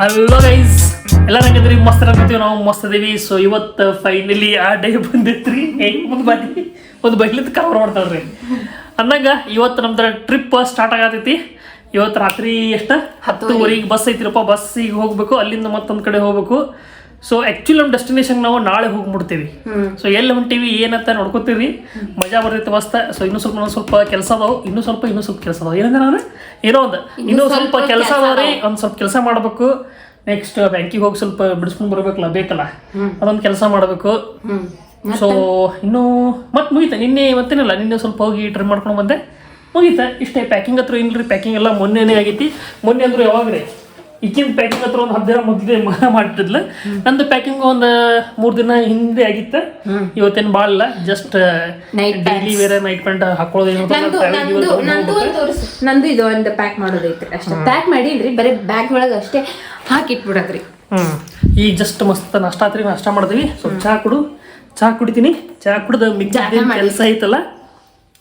Hello guys ಎಲ್ಲರೂ ಹಂಗಂದ್ರಿ ಮಸ್ತ್ ಇರಕತ್ತೀವಿ ನಾವು, ಮಸ್ತ್ ಅದೀವಿ. ಸೊ ಇವತ್ತು ಫೈನಲಿ ಆ ಡೇ ಬಂದೈತ್ರಿ. ಒಂದು ಬಾರಿ, ಒಂದು ಬೈಲಿಂದ ಕವರ್ ಮಾಡ್ತಾಳ್ರಿ. ಅಂದಂಗ, ಇವತ್ತು ನಮ್ದು ಟ್ರಿಪ್ ಸ್ಟಾರ್ಟ್ ಆಗತೈತಿ. ಇವತ್ತು ರಾತ್ರಿ ಎಷ್ಟು? ಹತ್ತುವರೆಗೆ ಬಸ್ ಐತಿರಪ್ಪ, ಬಸ್ಸಿಗೆ ಹೋಗ್ಬೇಕು. ಅಲ್ಲಿಂದ ಮತ್ತೊಂದು ಕಡೆ ಹೋಗ್ಬೇಕು. ಸೊ ಆ್ಯಕ್ಚುಲಿ ನಮ್ಮ ಡೆಸ್ಟಿನೇಷನ್ ನಾವು ನಾಳೆ ಹೋಗ್ಬಿಡ್ತೀವಿ. ಸೊ ಎಲ್ಲಿ ಹೊಂಟೀವಿ ಏನಂತ ನೋಡ್ಕೋತೀವಿ. ಮಜಾ ಬರ್ತೈತೆ ಮಸ್ತ. ಸೊ ಇನ್ನೂ ಸ್ವಲ್ಪ ಒಂದ್ ಸ್ವಲ್ಪ ಕೆಲಸ ಅದಾವು. ಇನ್ನೂ ಸ್ವಲ್ಪ ಇನ್ನೂ ಸ್ವಲ್ಪ ಕೆಲಸ ಅದಾವ. ಏನಂದ್ರೆ ನಾನು ಏನೋ ಒಂದು. ಇನ್ನೂ ಸ್ವಲ್ಪ ಕೆಲಸ ರೀ ಒಂದು ಸ್ವಲ್ಪ ಕೆಲಸ ಮಾಡಬೇಕು. ನೆಕ್ಸ್ಟ್ ಬ್ಯಾಂಕಿಗೆ ಹೋಗಿ ಸ್ವಲ್ಪ ಬಿಡಿಸ್ಕೊಂಡು ಬರ್ಬೇಕಲ್ಲ ಬೇಕಲ್ಲ? ಅದೊಂದು ಕೆಲಸ ಮಾಡಬೇಕು. ಸೊ ಇನ್ನೂ ಮತ್ತೆ ಮುಗಿತ. ನಿನ್ನೆ ಇವತ್ತೇನಲ್ಲ ನಿನ್ನೆ ಸ್ವಲ್ಪ ಹೋಗಿ ಟ್ರೈ ಮಾಡ್ಕೊಂಡು ಬಂದೆ. ಮುಗೀತ. ಇಷ್ಟೇ ಪ್ಯಾಕಿಂಗ್ ಹತ್ರ ಇಲ್ರಿ ಪ್ಯಾಕಿಂಗ್ ಎಲ್ಲ ಮೊನ್ನೆನೇ ಆಗೈತಿ. ಮೊನ್ನೆ ಅಂದ್ರೆ ಯಾವಾಗ ರೀ ಈಗಿನ ಪ್ಯಾಕಿಂಗ್ ಹತ್ರ ಒಂದು ಹತ್ತು ದಿನ ಮೊದಲೇ ಮಾಡಿಟ್ಟಿದ್ಲ ನಂದು ಪ್ಯಾಕಿಂಗ್ ಒಂದು ಮೂರು ದಿನ ಹಿಂದೆ ಆಗಿತ್ತು. ಇವತ್ತೇನು ಬಾಳ ಇಲ್ಲ ಜಸ್ಟ್ Night ಡೈಲಿ ಬೇರೆ ನೈಟ್ ಪ್ಯಾಂಟ್ ಹಾಕೊಳ್ಳೋದು ನಂದು ಇದು ಒಂದು ಪ್ಯಾಕ್ ಮಾಡೋದೈತ್ರಿ ಅಷ್ಟೇ. ಪ್ಯಾಕ್ ಮಾಡಿದ್ರಿ ಬರೀ ಬ್ಯಾಗ್ ಒಳಗೆ ಅಷ್ಟೇ ಹಾಕಿಟ್ಬಿಡದ್ರಿ. ಹ್ಮ್. ಈಗ ಜಸ್ಟ್ ಮಸ್ತ್ ನಾಷ್ಟ ಆತ್ರಿ ನಾಷ್ಟ ಮಾಡಿದ್ವಿ ಸ್ವಲ್ಪ ಚಹಾ ಕುಡು. ಚಹಾ ಕುಡಿತೀನಿ. ಚಹಾ ಕುಡ್ದು ಮಿಕ್ಸ್ ಕೆಲಸ ಐತಲ್ಲ?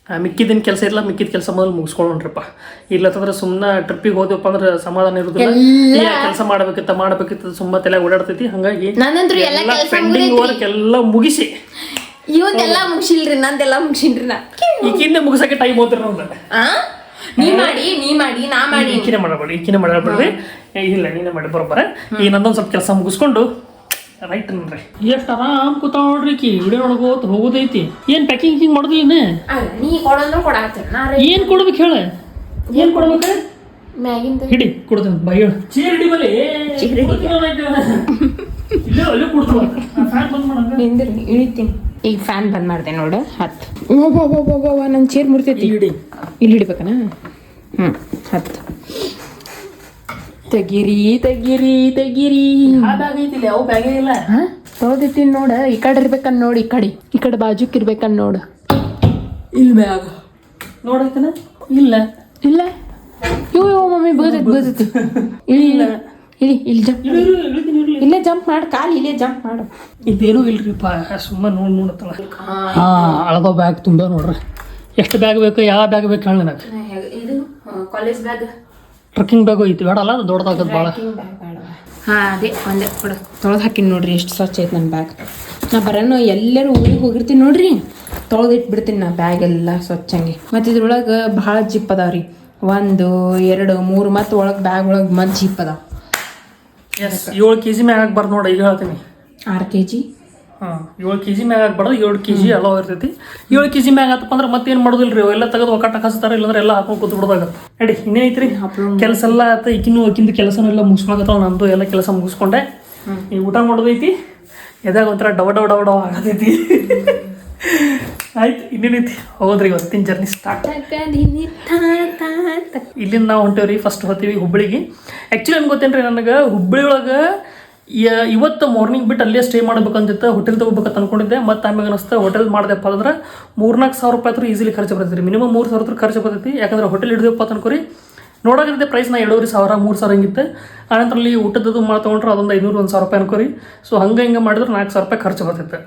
ಆ, ಮಿಕ್ಕಿದ್ದೇನು ಕೆಲಸ ಇಲ್ಲ ಮಿಕ್ಕಿದ ಕೆಲಸ ಮೊದಲು ಮುಗಿಸ್ಕೊಳ್ಳೋಣ್ರಪ್ಪ ಇಲ್ಲತ್ತಂದ್ರೆ ಸುಮ್ಮನೆ ಟ್ರಿಪ್ಪಿಗೆ ಹೋದ್ವಪ್ಪ ಅಂದ್ರೆ ಸಮಾಧಾನ ಇರೋದಿಲ್ಲ. ಕೆಲಸ ಮಾಡ್ಬೇಕಿತ್ತ ಮಾಡ್ಬೇಕಿತ್ತ ಸುಮ್ಮ ತಲೆ ಓಡಾಡ್ತೈತಿ. ಹಂಗಾಗಿ ಪೆಂಡಿಂಗ್ ವರ್ಕ್ ಎಲ್ಲ ಮುಗಿಸಿ. ಇವಂದೆಲ್ಲ ಮುಗಿಸಿಲ್ರಿ ನಂದೆಲ್ಲ ಮುಗಿಸಿನ್ರಿ ನಾ. ಈಗಿಂದ ಮುಗಿಸಕ್ಕೆ ಟೈಮ್ ನಮ್ದು ಆ? ನೀ ಮಾಡಿ ನೀ ಮಾಡಿ ನಾ ಮಾಡಿ. ಈಕಿನೇ ಮಾಡಬೇಡಿ ಈಕಿನೇ ಮಾಡಬೇಡ್ರಿ. ಇಲ್ಲ ನೀನೇ ಮಾಡಿ ಬರೋಬ್ಬರ. ಈ ನಂದೊಂದು ಸ್ವಲ್ಪ ಕೆಲಸ ಮುಗಿಸ್ಕೊಂಡು ರೈಟ್ ಅನ್ರಿ ಎಷ್ಟು ಆರಾಮ್ ಕೂತಾವ ನೋಡ್ರಿ ಕಿ ವಿಡಿಯೋ ಒಳಗೋತ್ ಹೋಗೋದೈತಿ. ಏನ್ ಪ್ಯಾಕಿಂಗ್ ಹಿಂಗ್ ಮಾಡೋದಿಲ್ಲ ನೀ ಕೊಡಂದ್ರು ಕೊಡಾಕ್ತೇನೆ ನಾ ಏನ್ ಕೊಡ್ಬೇಕು ಹೇಳ? ಏನ್ ಕೊಡ್ಬೇಕು ಮ್ಯಾಗಿಂದ. ಹಿಡಿ ಕೊಡ್ತೀನಿ. ಬೈ ಹೇಳು. ಚೀರ್ ಹಿಡಿ ಬಲ್ಲಿ ಇಲ್ಲೇ ಅಲ್ಲೇ ಕೊಡ್ತಾವ. ಫ್ಯಾನ್ ಬಂದ್ ಮಾಡಂಗ. ಇಳಿತೀನಿ. ಈಗ ಫ್ಯಾನ್ ಬಂದ್ ಮಾಡ್ದೆ ನೋಡು ಹತ್ತು. ಓ ನನ್ನ ಚೇರ್ ಮುರ್ತೈತಿ ಹಿಡಿ. ಇಲ್ಲಿ ಹಿಡಿಬೇಕನ? ಹ್ಞೂ ಹತ್ತು. ತೆಗಿರಿ ತೆಗಿರಿ ತೆಗಿರಿ. ತೋದಿತ್ತೀನಿ ಯಾವ ಬ್ಯಾಗೇ ಇಲ್ಲ. ಹಾ? ತೊಳ್ದಿಟ್ಟಿನ್ ನೋಡ ಈ ಕಡೆ ಇರ್ಬೇಕನ್ ನೋಡಿ ಈ ಕಡೆ. ಈ ಕಡೆ ಬಾಜುಕ್ ಇರ್ಬೇಕನ್ ನೋಡ. ಇಲ್ಲ ಬ್ಯಾಗ್. ನೋಡೈತನ ಇಲ್ಲ. ಇಲ್ಲ? ಯೋ ಯೋ ಮಮ್ಮಿ ಬೀಳ್ತೈತಿ ಇಳಿ ಇಲ್ಲ ಇಲ್ಲಿ. ಇಲ್ಲಿ ಜಂಪ್ ಇಲ್ಲೇ ಜಂಪ್ ಮಾಡು ಕಾಲು ಇಲ್ಲೇ ಜಂಪ್ ಮಾಡು. ಇದೇನೂ ಇಲ್ರಿಪ್ಪ ಸುಮ್ಮನೆ ನೋಡಿ ನೋಡತ್ತಲ್ಲ. ಹಾ. ಅಳದ ಬ್ಯಾಗ್ ತುಂಬ ನೋಡ್ರಿ. ಎಷ್ಟು ಬ್ಯಾಗ್ ಬೇಕು ಯಾವ ಬ್ಯಾಗ್ ಬೇಕು ಹೇಳಿ ನನಗೆ. ಇದು ಕಾಲೇಜ್ ಬ್ಯಾಗ್. ಟ್ರಕ್ಕಿಂಗ್ ಬ್ಯಾಗ್ ಐತಿ. ಬೇಡಲ್ಲ ಅದು ದೊಡ್ಡದಾಗದು ಭಾಳ ಹಾ ಅದೇ ಒಂದೇ ಕೊಡು. ತೊಳೆದು ಹಾಕಿನಿ ನೋಡ್ರಿ ಎಷ್ಟು ಸ್ವಚ್ಛ ಐತೆ ನನ್ನ ಬ್ಯಾಗ್ ನಾ ಬರೋಣ ಎಲ್ಲರೂ ಊರಿಗೆ ಹೋಗಿರ್ತೀನಿ ನೋಡ್ರಿ. ತೊಳೆದು ಇಟ್ಬಿಡ್ತೀನಿ ನಾ ಬ್ಯಾಗ್ ಎಲ್ಲ ಸ್ವಚ್ಛಂಗೆ ಮತ್ತು ಇದ್ರೊಳಗೆ ಭಾಳ ಜಿಪ್ ಅದಾವ್ರಿ ಒಂದು ಎರಡು ಮೂರು ಮತ್ತು ಒಳಗೆ ಬ್ಯಾಗ್ ಒಳಗೆ ಮತ್ತು ಜಿಪ್ ಅದಾವ. ಏಳು ಕೆ ಜಿ ಮ್ಯಾಗ ಬರ್ದು ನೋಡಿ ಈಗ ಹೇಳ್ತೀನಿ. ಆರು ಕೆ ಜಿ ಹಾಂ ಏಳು ಕೆ ಜಿ ಮ್ಯಾಗ ಆಗ್ಬಾರ್ದು ಏಳು ಕೆ ಜಿ ಎಲ್ಲ ಇರ್ತೈತಿ. ಏಳು ಕೆ ಜಿ ಮ್ಯಾಗ ಆತಪ್ಪ ಅಂದ್ರೆ ಮತ್ತೇನು ಮಾಡೋದಿಲ್ಲ ರೀ ಎಲ್ಲ ತೆಗೆದು ಒಕ್ಕಟ್ಟ ಹಸ್ತಾರೆ ಇಲ್ಲಾಂದ್ರೆ ಎಲ್ಲ ಹಾಕೊಂಡು ಕೂತ್ ಬಿಡೋದಾಗತ್ತೆ ನಡಿ ಇನ್ನೇನೈತ್ರಿ ಕೆಲಸ ಎಲ್ಲ ಆತ ಈಕಿನೂ ಕೆಲಸನೂ ಎಲ್ಲ ಮುಗಿಸ್ಕೊಳಕತ್ತಾವ ನಂದು ಎಲ್ಲ ಕೆಲಸ ಮುಗಿಸ್ಕೊಂಡೆ. ಈ ಊಟ ಮಾಡೋದೈತಿ ಎದಾಗ ಒಂಥರ ಡವ ಡವ ಡವ ಡವ ಆಗತೈತಿ. ಆಯ್ತು ಇನ್ನೇನೈತಿ ಹೋದ್ರಿ ಇವತ್ತಿನ ಜರ್ನಿ ಸ್ಟಾರ್ಟ್ ಇಲ್ಲಿಂದ ನಾವು ಹೊಂಟೇವ್ರಿ ಫಸ್ಟ್ ಹೋಗ್ತೀವಿ ಹುಬ್ಬಳ್ಳಿಗೆ ಆ್ಯಕ್ಚುಲಿ ನಮ್ಗೆ ಗೊತ್ತೇನ್ರಿ ನನಗೆ? ಹುಬ್ಬಳ್ಳಿ ಒಳಗೆ ಇವತ್ತು ಮಾರ್ನಿಂಗ್ ಬಿಟ್ಟು ಅಲ್ಲೇ ಸ್ಟೇ ಮಾಡ್ಬೇಕಂತಿತ್ತು ಹೋಟೆಲ್ ತಗೋಬೇಕಂತ ಅನ್ಕೊಂಡಿದ್ದೆ, ಮತ್ತು ಆಮೇಲೆ ಅನಿಸ್ತಾ ಹೋಟೆಲ್ ಮಾಡಿದೆಪ್ಪ ಅಂದ್ರೆ ಮೂರ್ನಾಲ್ಕು ಸಾವಿರ ರೂಪಾಯಿ ಹತ್ರ ಈಸಿಲಿ ಖರ್ಚು ಬರ್ತೈತಿ ಮಿನಿಮಮ್ ಮೂರು ಸಾವಿರ ಹತ್ರ ಖರ್ಚು ಬರ್ತೈತಿ. ಯಾಕಂದ್ರೆ ಹೋಟೆಲ್ ಹಿಡಿದಪ್ಪ ಅನ್ಕೋರಿ ಪ್ರೈಸ್ ನಾ ಎರಡೂವರೆ ಸಾವಿರ, ಮೂರು ಸಾವಿರ ಹಂಗಿತ್ತು. ಆನಂತರ ಅಲ್ಲಿ ಊಟದ್ದು ಮಾಡಿ ತೊಗೊಂಡ್ರೆ ಅದೊಂದು ಐನೂರು, ಒಂದು ಸಾವಿರ ರೂಪಾಯಿ ಅನ್ಕೋರಿ. ಸೊ ಹಂಗೆ ಹಿಂಗೆ ಮಾಡಿದ್ರೆ ನಾಲ್ಕು ಸಾವಿರ ರೂಪಾಯಿ ಖರ್ಚು ಬರ್ತೈತೆ.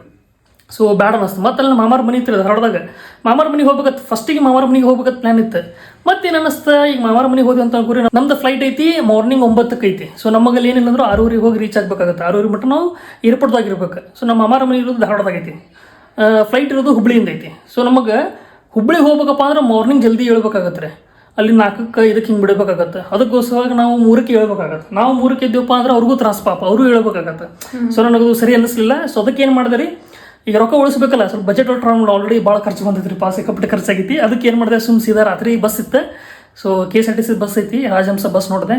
ಸೊ ಬ್ಯಾಡ ಅನಿಸ್ತು. ಮತ್ತೆ ಅಲ್ಲಿ ಮಾಮಾರ ಮನೆ ಇತ್ತು ಧಾರವಾಡದಾಗ. ಮಾಮಾರ ಮನೆಗೆ ಹೋಗ್ಬೇಕು ಫಸ್ಟಿಗೆ ಮಾಮಾರ ಮನೆಗೆ ಹೋಗ್ಬೇಕಂತ ಪ್ಲಾನ್ ಇತ್ತು. ಮತ್ತೇನು ಅನ್ನಿಸ್ತು ಈಗ ಮಾಮಾರ ಮನೆಗೆ ಹೋದ್ವಿ ಅಂತ ಅನ್ಕೋರಿ ನಮ್ದು ಫ್ಲೈಟ್ ಐತಿ ಮಾರ್ನಿಂಗ್ ಒಂಬತ್ತಕ್ಕೆ ಐತಿ. ಸೊ ನಮಗೆ ಏನಿಲ್ಲ ಅಂದ್ರೆ ಆರೂರಿಗೆ ಹೋಗಿ ರೀಚ್ ಆಗಬೇಕಾಗುತ್ತೆ ಆರೂರಿ ಮಟ್ಟ ನಾವು ಇರ್ಬೇಕು. ಸೊ ನಮ್ಮ ಮಾಮಾರ ಮನೆ ಇರೋದು ಧಾರವಾಡದಾಗ ಐತಿ. ಫ್ಲೈಟ್ ಇರೋದು ಹುಬ್ಳಿಯಿಂದ ಐತಿ. ಸೊ ನಮಗೆ ಹುಬ್ಳಿಗೆ ಹೋಗ್ಬೇಕಪ್ಪ ಅಂದ್ರೆ ಮಾರ್ನಿಂಗ್ ಜಲ್ದಿ ಹೇಳ್ಬೇಕಾಗತ್ತೆ ಅಲ್ಲಿ ನಾಲ್ಕಕ್ಕೆ ಇದಕ್ಕೆ ಹಿಂಗೆ ಬಿಡಬೇಕಾಗತ್ತೆ. ಅದಕ್ಕೋಸ್ಕರ ನಾವು ಮೂರಕ್ಕೆ ಹೇಳ್ಬೇಕಾಗತ್ತೆ. ನಾವು ಮೂರಕ್ಕೆ ಇದ್ದೀವಪ್ಪ ಅಂದ್ರೆ ಅವ್ರಿಗೂ ತ್ರಾಸ ಪಾಪ. ಅವರು ಹೇಳ್ಬೇಕಾಗತ್ತೆ. ಸೊ ನನಗದು ಸರಿ ಅನ್ನಿಸ್ಲಿಲ್ಲ. ಸೊ ಅದಕ್ಕೆ ಏನು ಮಾಡಿದೆ ರೀ? ಈಗ ರೊಕ್ಕ ಉಳಿಸ್ಬೇಕಲ್ಲ ಸ್ವಲ್ಪ ಬಜೆಟ್ ಟ್ರಾವೆಲ್ ಆಲ್ರೆಡಿ ಭಾಳ ಖರ್ಚು ಬಂದಿತ್ತು ರೀ ಪಾಸ್ ಸಿಕ್ಕಾಪಟ್ಟೆ ಖರ್ಚಾಗೈತಿ ಅದಕ್ಕೆ ಏನು ಮಾಡಿದೆ ಸುಮ್ ಸೀದಾ ರಾತ್ರಿ ಬಸ್ ಇತ್ತು. So K S R T C bus ಐತಿ ರಾಜಹಂಸ ಬಸ್ ನೋಡಿದೆ.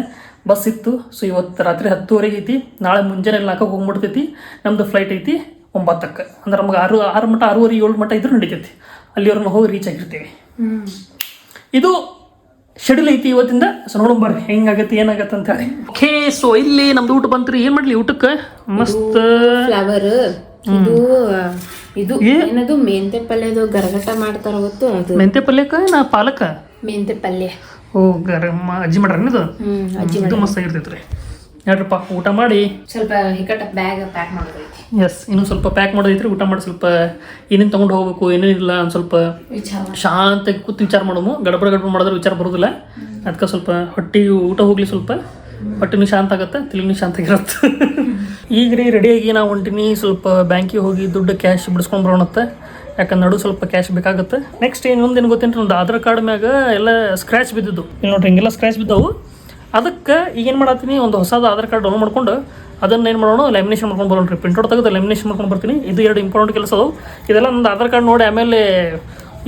ಬಸ್ ಇತ್ತು. ಸೊ ಇವತ್ತು ರಾತ್ರಿ ಹತ್ತುವರೆಗೆ ಐತಿ. ನಾಳೆ ಮುಂಜಾನೆ ನಾಲ್ಕಕ್ಕೆ ಹೋಗ್ಬಿಡ್ತೈತಿ. ನಮ್ಮದು ಫ್ಲೈಟ್ ಐತಿ ಒಂಬತ್ತಕ್ಕೆ. ಅಂದ್ರೆ ನಮ್ಗೆ ಆರು ಆರು ಮಟ್ಟ ಆರೂವರೆ ಏಳು ಮಟ್ಟ ಇದ್ರೂ ನಡೀತೈತಿ. ಅಲ್ಲಿವರೆಗೆ ಹೋಗಿ ರೀಚ್ ಆಗಿರ್ತೀವಿ. ಇದು ಶೆಡ್ಯೂಲ್ ಐತಿ ಇವತ್ತಿಂದ. ಸೊ ನೋಡೋಣ ಬರ್ರಿ ಹೆಂಗಾಗತ್ತೆ ಏನಾಗತ್ತೆ ಅಂತ ಹೇಳಿ. ಓಕೆ ಸೊ ಇಲ್ಲಿ ನಮ್ದು ಊಟ ಬಂತ್ರಿ. ಏನು ಮಾಡ್ಲಿ ಊಟಕ್ಕೆ? ಮಸ್ತ್. ಫ್ಲವರ್ ಇದು ಇದು ಏನದು ಮೆಂತೆ ಪಲ್ಯದು ಗರಗಟ ಮಾಡ್ತಾರ ಗೊತ್ತು? ಅದು ಮೆಂತೆ ಪಲ್ಯಕ್ಕ ನಾ ಪಾಲಕ ಮೆಂತೆ ಪಲ್ಯ. ಓ ಗರಮ್ಮ ಅಜ್ಜಿ ಮಾಡ್ರಿ ಇದು ಅಜ್ಜಿ ಇದು ಮಸ್ತ್ ಆಗಿರ್ತೈತ್ರಿ. ಹೇಳ್ರಪ್ಪ ಊಟ ಮಾಡಿ. ಸ್ವಲ್ಪ ಹಿಕ್ಕಟ ಬ್ಯಾಗ್ ಪ್ಯಾಕ್ ಮಾಡೋದೈತಿ. ಎಸ್ ಇನ್ನೂ ಸ್ವಲ್ಪ ಪ್ಯಾಕ್ ಮಾಡೋದೈತ್ರಿ ಊಟ ಮಾಡಿ ಸ್ವಲ್ಪ ಏನೇನು ತೊಗೊಂಡು ಹೋಗ್ಬೇಕು ಏನೇನಿಲ್ಲ ಒಂದು ಸ್ವಲ್ಪ ಶಾಂತಾಗಿ ಶಾಂತ ಕೂತು ವಿಚಾರ ಮಾಡೋಮು. ಗಡಬಡ ಗಡಬಡ ಮಾಡಿದ್ರೆ ವಿಚಾರ ಬರೋದಿಲ್ಲ. ಅದಕ್ಕೆ ಸ್ವಲ್ಪ ಹೊಟ್ಟೆ ಊಟ ಹೋಗ್ಲಿ ಸ್ವಲ್ಪ. ಹೊಟ್ಟೆನೂ ಶಾಂತ ಆಗುತ್ತೆ ತಿಳಿನೂ ಶಾಂತ ಆಗಿರುತ್ತೆ. ಈಗ ರೀ ರೆಡಿಯಾಗಿ ನಾವು ಹೊಂಟಿನಿ ಸ್ವಲ್ಪ ಬ್ಯಾಂಕಿಗೆ ಹೋಗಿ ದುಡ್ಡು ಕ್ಯಾಶ್ ಬಿಡಿಸ್ಕೊಂಡು ಬರೋಣತ್ತೆ. ಯಾಕಂದ್ರೆ ನಡು ಸ್ವಲ್ಪ ಕ್ಯಾಶ್ ಬೇಕಾಗುತ್ತೆ. ನೆಕ್ಸ್ಟ್ ಏನು ಒಂದೇನು ಗೊತ್ತೇನು ಒಂದು ಆಧಾರ್ ಕಾರ್ಡ್ ಮ್ಯಾಗ ಎಲ್ಲ ಸ್ಕ್ರ್ಯಾಚ್ ಬಿದ್ದಿದ್ದು. ಇಲ್ಲಿ ನೋಡ್ರಿ, ಹಿಂಗೆಲ್ಲ ಸ್ಕ್ರ್ಯಾಚ್ ಬಿದ್ದವು. ಅದಕ್ಕೆ ಈಗ ಏನು ಮಾಡತ್ತೀನಿ, ಒಂದು ಹೊಸದು ಆಧಾರ್ ಕಾರ್ಡ್ ಡೌನ್ ಮಾಡ್ಕೊಂಡು ಅದನ್ನ ಏನು ಮಾಡೋಣ ಲ್ಯಾಮಿನೇಷನ್ ಮಾಡ್ಕೊಂಡು ಬರೋಣ ಪ್ರಿಂಟ್ಔಟ್ ತೆಗೆದು ಲ್ಯಾಮಿನೇಷನ್ ಮಾಡ್ಕೊಂಡು ಬರ್ತೀನಿ. ಇದು ಎರಡು ಇಂಪಾರ್ಟೆಂಟ್ ಕೆಲಸ ಅದಾವು. ಇದೆಲ್ಲ ನಂದು ಆಧಾರ್ ಕಾರ್ಡ್ ನೋಡಿ ಆಮೇಲೆ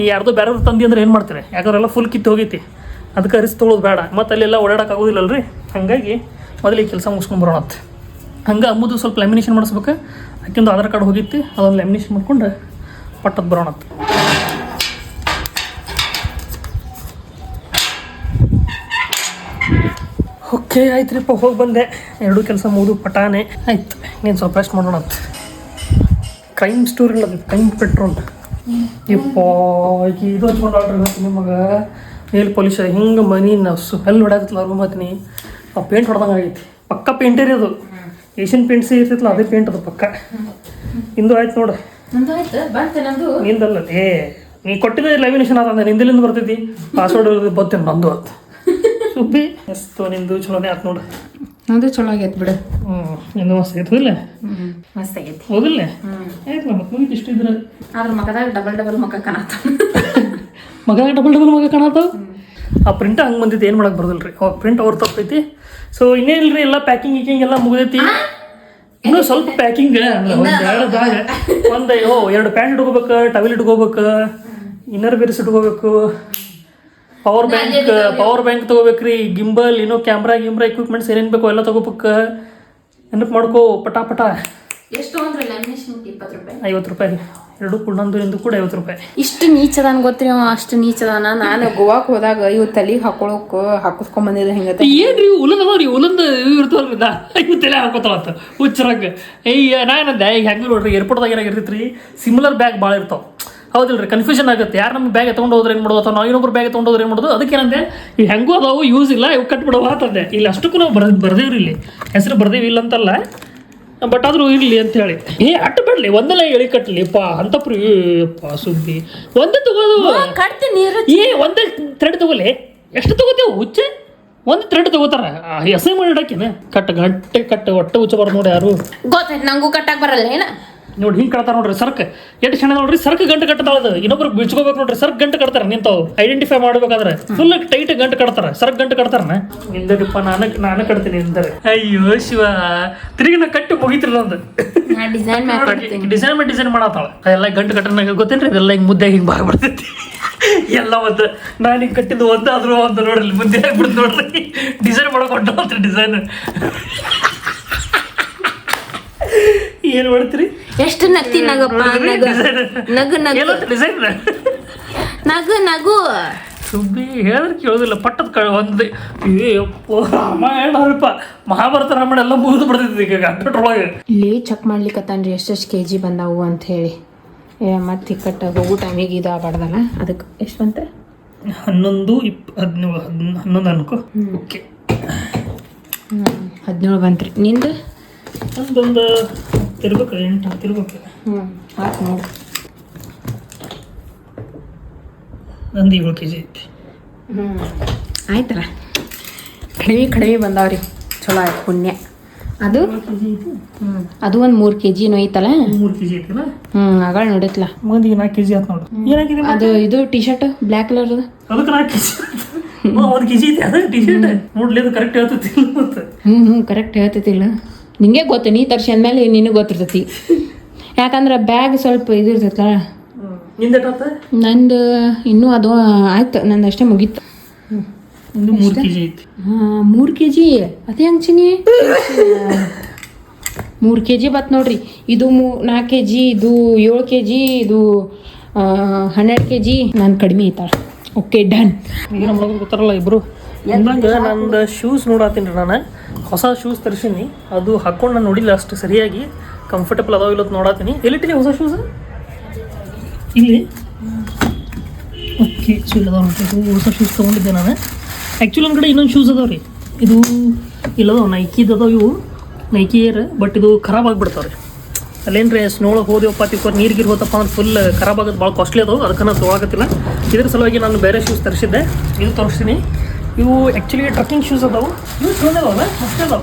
ಈ ಯಾರ್ದೋ ಬೇರೆ ತಂದಿ ಅಂದ್ರೆ ಏನು ಮಾಡ್ತೀರಿ? ಯಾಕಂದ್ರೆ ಎಲ್ಲ ಫುಲ್ ಕಿತ್ತು ಹೋಗೈತಿ. ಅದಕ್ಕೆ ರಿಸ್ಕ್ ತೊಗೊಳೋದು ಬೇಡ. ಮತ್ತು ಅಲ್ಲೆಲ್ಲ ಓಡಾಡಕ್ಕೆ ಆಗೋದಿಲ್ಲಲ್ರಿ. ಹಾಗಾಗಿ ಮೊದಲಿಗೆ ಕೆಲಸ ಮುಗಿಸ್ಕೊಂಡು ಬರೋಣ ಅಂತ ಹಂಗೆ ಅಮ್ಮದು ಸ್ವಲ್ಪ ಲ್ಯಾಮಿನೇಷನ್ ಮಾಡಿಸ್ಬೇಕು. ಆಕಿಂದು ಆಧಾರ್ ಕಾರ್ಡ್ ಹೋಗಿತ್ತು, ಅದೊಂದು ಲ್ಯಾಮಿನೇಷನ್ ಮಾಡ್ಕೊಂಡು ಪಟ್ಟದ್ದು ಬರೋಣ ಅಂತ. ಓಕೆ ಆಯ್ತು ರೀಪ್ಪ ಹೋಗಿ ಬಂದೆ. ಎರಡೂ ಕೆಲಸ ಮುಗಿದು ಪಟಾನೆ. ಆಯ್ತು ನೀನು ಸ್ವಲ್ಪ ರೆಸ್ಟ್ ಮಾಡೋಣ ಅಂತ. ಕ್ರೈಮ್ ಸ್ಟೋರ್ ಇಲ್ಲ ಕ್ರೈಮ್ ಪೆಟ್ರೋಲ್ ಇಪ್ಪ ಇದು ಹಚ್ಕೊಂಡು ಆರ್ಡ್ರ್ ನಿಮಗೆ. ನೇಲ್ ಪೊಲೀಸ್ ಹಿಂಗೆ ಮನಿ ನಾವು ಹಲ್ಲಿ ಹೊಡ್ಯಾಕತ್ತಲ್ಲ ರೂಮ್ ಹತ್ತೀನಿ ಆ ಪೇಂಟ್ ಹೊಡೆದಂಗೆ ಆಗೈತಿ. ಪಕ್ಕ ಪೇಂಟೇ ರೀ ಅದು. ಏಷ್ಯನ್ ಪೇಂಟ್ಸ್ ಇರ್ತೈತಲ್ಲ ಅದೇ ಪೇಂಟ್ ಅದು ಪಕ್ಕ. ಇಂದು ಆಯ್ತು ನೋಡು. ನಂದು ಆಯ್ತು ಬಂತೆ ನಂದು. ನಿಂದಲ್ಲ ಏ ನೀ ಕೊಟ್ಟಿದ್ದ ಲ್ಯಾಮಿನೇಷನ್ ಆದ ನಿಂದಲಿಂದ ಬರ್ತೈತಿ? ಪಾಸ್ವರ್ಡ್ ಬರ್ತೇನೆ ನಂದು ಅಂತ. ಸುಬ್ಬಿ. ಎಸ್ತು ನಿಂದು ಚಲೋನೇ ಆಯ್ತು ನೋಡು. ನಂದು ಚಲೋ ಆಗೈತೆ ಬಿಡು. ಹ್ಞೂ ನಿಂದು ಮಸ್ತ್ ಆಗೈತೆ ಇಲ್ಲ ಹ್ಞೂ ಮಸ್ತ್ ಆಗೈತಿ. ಹೌದಿಲ್ಲ? ಆಯ್ತು ಮತ್ತೆ ಮುಗಿತು ಇಷ್ಟ ಇದ್ರೆ. ಆದ್ರ ಮಗದಾಗ ಡಬಲ್ ಡಬಲ್ ಮಗ ಕಾಣತ್ತ ಮಗ ಡಬಲ್ ಡಬಲ್ ಮಗ ಕಾಣತಾವ ಆ ಪ್ರಿಂಟ್ ಹಂಗೆ ಬಂದಿತ್ತು ಏನು ಮಾಡಕ್ಕೆ ಬರೋದಿಲ್ಲ ರೀ ಅವಾಗ ಪ್ರಿಂಟ್ ಅವ್ರು ತಪ್ಪೈತಿ. ಸೊ ಇನ್ನೇನಿಲ್ಲ ರೀ ಎಲ್ಲ ಪ್ಯಾಕಿಂಗ್ ಗೀಕಿಂಗ್ ಎಲ್ಲ ಮುಗಿದೈತಿ. ಇನ್ನೂ ಸ್ವಲ್ಪ ಪ್ಯಾಕಿಂಗ್ ಒಂದು ಒಂದು ಓ ಎರಡು ಪ್ಯಾಂಟ್ ಇಟ್ಕೋಬೇಕು ಟವೆಲ್ ಇಟ್ಕೋಬೇಕು ಇನ್ನರ್ ಬೇರೆಸ್ ಇಟ್ಕೋಬೇಕು. ಪವರ್ ಬ್ಯಾಂಕ್ ಪವರ್ ಬ್ಯಾಂಕ್ ತೊಗೋಬೇಕ್ರಿ. ಗಿಂಬಲ್ ಏನೋ ಕ್ಯಾಮ್ರಾ ಗಿಮ್ರಾ ಎಕ್ವಿಪ್ಮೆಂಟ್ಸ್ ಏನೇನು ಬೇಕು ಎಲ್ಲ ತೊಗೋಬೇಕು. ನೆನಪು ಮಾಡ್ಕೋ ಪಟಾ ಪಟ ಎಷ್ಟು ಅಂದ್ರೆ ಲ್ಯಾಮಿನೇಷನ್ ಇಪ್ಪತ್ತು ರೂಪಾಯಿ. ಐವತ್ತು ರೂಪಾಯಿ. ಎರಡು ಕೂಡ ನಂದು ಕೂಡ ಐವತ್ತು ರೂಪಾಯಿ. ಇಷ್ಟು ನೀಚದಾನ ಗೊತ್ತ್ರಿ ಅವ ಅಷ್ಟು ನೀಚದಾನ ನಾನು ಗೋವಾಕ್ ಹೋದಾಗ ಇವ್ ತಲೆಗೆ ಹಾಕೊಳಕ್ ಹಾಕಿಸ್ಕೊಂಡ್ ಬಂದಿದ್ದೆ ಹಿಂಗತ್ತೆ ಏನ್ರಿ ಉಲನ್ ಅದಾವ್ರಿ ಉಲಂದ ಇವು ಇರ್ತಾವ್ರಿ ನಾ ಇವು ತಲೆ ಹಾಕೋತಾವತ್ತ ಹುಚ್ಚರಂಗ. ಏಯ್ಯ ನಾ ಏನಂದೆ ಈಗ ಹೆಂಗೆ ನೋಡ್ರಿ ಏರ್ಪೋರ್ಟ್ದಾಗ ಏನಾಗಿರ್ತೈತ್ರಿ ಸಿಮಿಲರ್ ಬ್ಯಾಗ್ ಭಾಳ ಇರ್ತಾವ. ಹೌದಿಲ್ರಿ ಕನ್ಫ್ಯೂಷನ್ ಆಗುತ್ತೆ. ಯಾರು ನಮ್ಮ ಬ್ಯಾಗ್ ತೊಗೊಂಡು ಹೋದ್ರೆ ಏನು ಮಾಡೋದು? ಅಥವಾ ನಾವು ಇನ್ನೊಬ್ರು ಬ್ಯಾಗ್ ತೊಗೊಂಡು ಹೋದ್ರೆ ಏನು ಮಾಡೋದು? ಅದಕ್ಕೆ ಏನಂದೆ ಈ ಹೆಂಗೂ ಅದಾವು ಯೂಸ್ ಇಲ್ಲ ಇವು ಕಟ್ಬಿಡವ ಅಂತಂದೆ. ಇಲ್ಲಿ ಅಷ್ಟಕ್ಕೂ ನಾವು ಬರ್ದ್ ಬರ್ದೇವ್ರಿ ಇಲ್ಲಿ. ಹೆಸರು ಬರ್ದೇವಿ ಇಲ್ಲ ಅಂತಲ್ಲ ಬಟ್ ಆದರೂ ಇರಲಿ ಅಂತ ಹೇಳಿ. ಏ ಅಟ್ಟು ಬಿಡ್ಲಿ ಒಂದೆಲ್ಲ ಎಳಿ ಕಟ್ಲಿ ಪಾ ಅಂತ ಪ್ರಿಯಪ್ಪ ಸುದ್ದಿ ಒಂದೇ ತಗೋದು. ಕಟ್ತೀನಿ ಏ ಒಂದೇ ತ್ರೆಡ್ ತಗೋಲಿ. ಎಷ್ಟು ತಗೋತೀವಿ ಹುಚ್ಚೆ? ಒಂದು ತ್ರೆಡ್ ತಗೋತಾರ. ಎಸ್ ಐ ಮಾಡಿ ಕಟ್ ಗಂಟೆ ಕಟ್ ಹೊಟ್ಟೆ ಹುಚ್ಚ ನೋಡಿ ಯಾರು. ಗೊತ್ತಾಯ್ತು ನಂಗೂ ಕಟ್ಟಾಕ್ ಬರಲ್ಲ ಏನ? ನೋಡಿ ಹಿಂಗೆ ಕಳ್ತಾರೆ ನೋಡ್ರಿ ಸರ್ಕ್. ಎಷ್ಟು ಕ್ಷಣ ನೋಡ್ರಿ? ಸರ್ಕ್ ಗಂಟು ಕಟ್ಟದಾಳದು ಇನ್ನೊಬ್ರು ಬಿಚ್ಕೋಬೇಕು ನೋಡ್ರಿ. ಸರ್ಕ್ ಗಂಟು ಕಟ್ತಾರೆ ನಿಂತವು ಐಡೆಂಟಿಫೈ ಮಾಡ್ಬೇಕಾದ್ರೆ ಫುಲ್ ಟೈಟ್ ಗಂಟು ಕಟ್ತಾರೆ. ಸರ್ಕ್ ಗಂಟು ಕಟ್ತಾರನ ನಿಂದರಿಪ್ಪ ನಾನು ನಾನು ಕಟ್ತೀನಿ ನಿಂದರೆ ಅಯ್ಯೋ ಶಿವ. ತಿರುಗಿ ನಾ ಕಟ್ಟಿ ಮುಗಿತಿರ ನಂದು. ನಾ ಡಿಸೈನ್ ಮೇಲೆ ಡಿಸೈನ್ ಮಾಡಿ ಡಿಸೈನ್ ಮಾಡತ್ತಾಳ ಎಲ್ಲ ಗಂಟು ಕಟ್ಟನಾಗ ಗೊತ್ತೇನ್ರಿ? ಇದೆಲ್ಲ ಹಿಂಗೆ ಮುದ್ದೆ ಹಿಂಗೆ ಬಾಗ್ಬಿಡ್ತೈತಿ. ಎಲ್ಲ ಒಂದು ನಾನು ಹಿಂಗೆ ಕಟ್ಟಿದ್ದು ಒಂದಾದ್ರೂ ಒಂದು ನೋಡ್ರಿ ಮುದ್ದೆ ಆಗ್ಬಿಡ್ತು ನೋಡ್ರಿ. ಡಿಸೈನ್ ಮಾಡಕ್ ಹೊಂಟ್ರಿ ಡಿಸೈನ್ ಏನು ಮಾಡ್ತೀರಿ? ಎಷ್ಟು ನಗ್ತಿ ನಗಪ್ಪ ನಗು. ನಗು ನಗು. ಡಿಸೈನ್ ನಗು ನಗು. ಸುಬ್ಬಿ ಹೇಳಿದ್ರೆ ಕೇಳೋದಿಲ್ಲ ಪಟ್ಟದ ಕ ಒಂದು. ಏಪ್ಪ ರಾಮಾಯಣಪ್ಪ ಮಹಾಭಾರತ ರಾಮಾಯಣ ಎಲ್ಲ ಮುಗಿದು ಬಿಡ್ತೈತಿ ಈಗ ಅಟ್ರೊಳಗೆ ಲೇ ಚೆಕ್ ಮಾಡ್ಲಿಕ್ಕತ್ತಾನ್ರಿ ಎಷ್ಟೆಷ್ಟು ಕೆ ಜಿ ಬಂದಾವು ಅಂತ ಹೇಳಿ. ಮತ್ತೆ ಇಕ್ಕಟ್ಟ ಹೋಗೋ ಟೈಮಿಗೆ ಇದು ಆಗ್ಬಾರ್ದಲ್ಲ? ಅದಕ್ಕೆ ಎಷ್ಟು ಬಂತೆ? ಹನ್ನೊಂದು ಇಪ್ ಹದಿನೇಳು ಹದಿನ ಹನ್ನೊಂದು ಅನ್ಕೋ. ಓಕೆ ಹದಿನೇಳು ಬಂತ್ರಿ. ನಿಂದು? ಒಂದೊಂದು ತಿರ್ಬೇಕು ಎಂಟು ತಿರ್ಬೇಕು ಹ್ಞೂ ಆಯ್ತು ನೋಡಿ. ನಂದು ಏಳು ಕೆ ಜಿ ಐತಿ. ಹ್ಞೂ ಆಯ್ತಲ್ಲ. ಕಡಿಮೆ ಕಡಿಮೆ ಬಂದಾವ್ರಿ. ಚಲೋ ಆಯ್ತು ಪುಣ್ಯ. ಅದು? ಅದು ಒಂದು ಮೂರು ಕೆ ಜಿನೂ ಐತಲ್ಲ? ಮೂರು ಕೆ ಜಿ ಐತಲ್ಲ? ಹ್ಞೂ ಆಗಳ ನೋಡಿತ್ಲ ಈಗ ನಾಲ್ಕು ಕೆ ಜಿ ಆಯ್ತು ನೋಡು ಏನಾಗಿದೆ ಅದು ಇದು ಟಿ ಶರ್ಟ್ ಬ್ಲ್ಯಾಕ್ ಕಲರ್ದು ಅದಕ್ಕೆ ನಾಲ್ಕು ಕೆ ಜಿ ಒಂದು ಕೆ ಜಿ ಐತಿ ಅದು ಟಿ ಶರ್ಟ್ ನೋಡ್ಲಿ ಅದು ಕರೆಕ್ಟ್ ಹೇಳ್ತೈತಿ ಹ್ಞೂ ಹ್ಞೂ ಕರೆಕ್ಟ್ ಹೇಳ್ತೈತಿಲ್ಲ ನಿಂಗೆ ಗೊತ್ತು ನೀ ತರ್ಸಿ ಅಂದಮೇಲೆ ನಿನಗೆ ಗೊತ್ತಿರ್ತೈತಿ. ಯಾಕಂದ್ರೆ ಬ್ಯಾಗ್ ಸ್ವಲ್ಪ ಇದು ಇರ್ತೈತಲ್ಲ. ನಂದು ಇನ್ನೂ ಅದು ಆಯ್ತು ನಂದು ಅಷ್ಟೇ ಮುಗೀತು. ಮೂರು ಕೆ ಜಿ ಐತಿ. ಹಾಂ ಮೂರು ಕೆ ಜಿ ಅದೇ ಹಂಚಿನಿ ಮೂರು ಕೆ ಜಿ ಬತ್ ನೋಡ್ರಿ. ಇದು ಮೂ ನಾಲ್ಕು ಕೆ ಜಿ ಇದು ಏಳು ಕೆ ಜಿ ಇದು ಹನ್ನೆರಡು ಕೆ ಜಿ ನಾನು ಕಡಿಮೆ ಐತಾಳ. ಓಕೆ ಡನ್ ಗೊತ್ತಾರಲ್ಲ ಇಬ್ರು. ಅಂದಂಗೆ ನಂದು ಶೂಸ್ ನೋಡತ್ತೀನಿ ರೀ ನಾನು. ಹೊಸ ಶೂಸ್ ತರಿಸೀನಿ. ಅದು ಹಾಕೊಂಡು ನಾನು ನೋಡಿಲ್ಲ ಅಷ್ಟು ಸರಿಯಾಗಿ. ಕಂಫರ್ಟಬಲ್ ಅದಾವ ಇಲ್ಲ ನೋಡತ್ತೀನಿ ಎಲ್ಲಿಟ್ಟಿನಿ ಹೊಸ ಶೂಸ್ ಇಲ್ಲಿ. ಓಕೆ ಚೂಲ್ ಅದಾವ ನೋಡ್ರಿ. ಹೊಸ ಶೂಸ್ ತೊಗೊಂಡಿದ್ದೆ ನಾನು. ಆ್ಯಕ್ಚುಲಿ ನನ್ನ ಕಡೆ ಇನ್ನೊಂದು ಶೂಸ್ ಅದಾವ ರೀ. ಇದು ಇಲ್ಲದಾವ ನೈಕಿದು ಅದಾವ ಇವು. ನೈಕಿ ಏರ್ ಬಟ್ ಇದು ಖರಾಬ್ ಆಗಿಬಿಡ್ತಾವೆ ರೀ ಅಲ್ಲೇನು ರೀ ಸ್ನೋಳಗೆ ಹೋದೆವಪ್ಪ ತಿಕ್ಕೋರ್ ನೀರು ಗೀರು ಹೋತಪ್ಪ ಅಂದ್ರೆ ಫುಲ್ ಖರಾಬ್ ಆಗೋದು ಭಾಳ ಕಾಸ್ಟ್ಲಿ ಅದಾವೆ. ಅದಕ್ಕೆ ನಾನು ತೊಗೊಳಕತ್ತಿಲ್ಲ. ಇದ್ರ ಸಲುವಾಗಿ ನಾನು ಬೇರೆ ಶೂಸ್ ತರಿಸಿದ್ದೆ. ಇದು ತೋರಿಸ್ತೀನಿ. ಇವು ಆ್ಯಕ್ಚುಲಿ ಟ್ರಕ್ಕಿಂಗ್ ಶೂಸ್ ಅದಾವು. ಇವು ಚಲೋ ಅದಾವಲ್ಲ ಮಸ್ತ್ ಅದಾವ.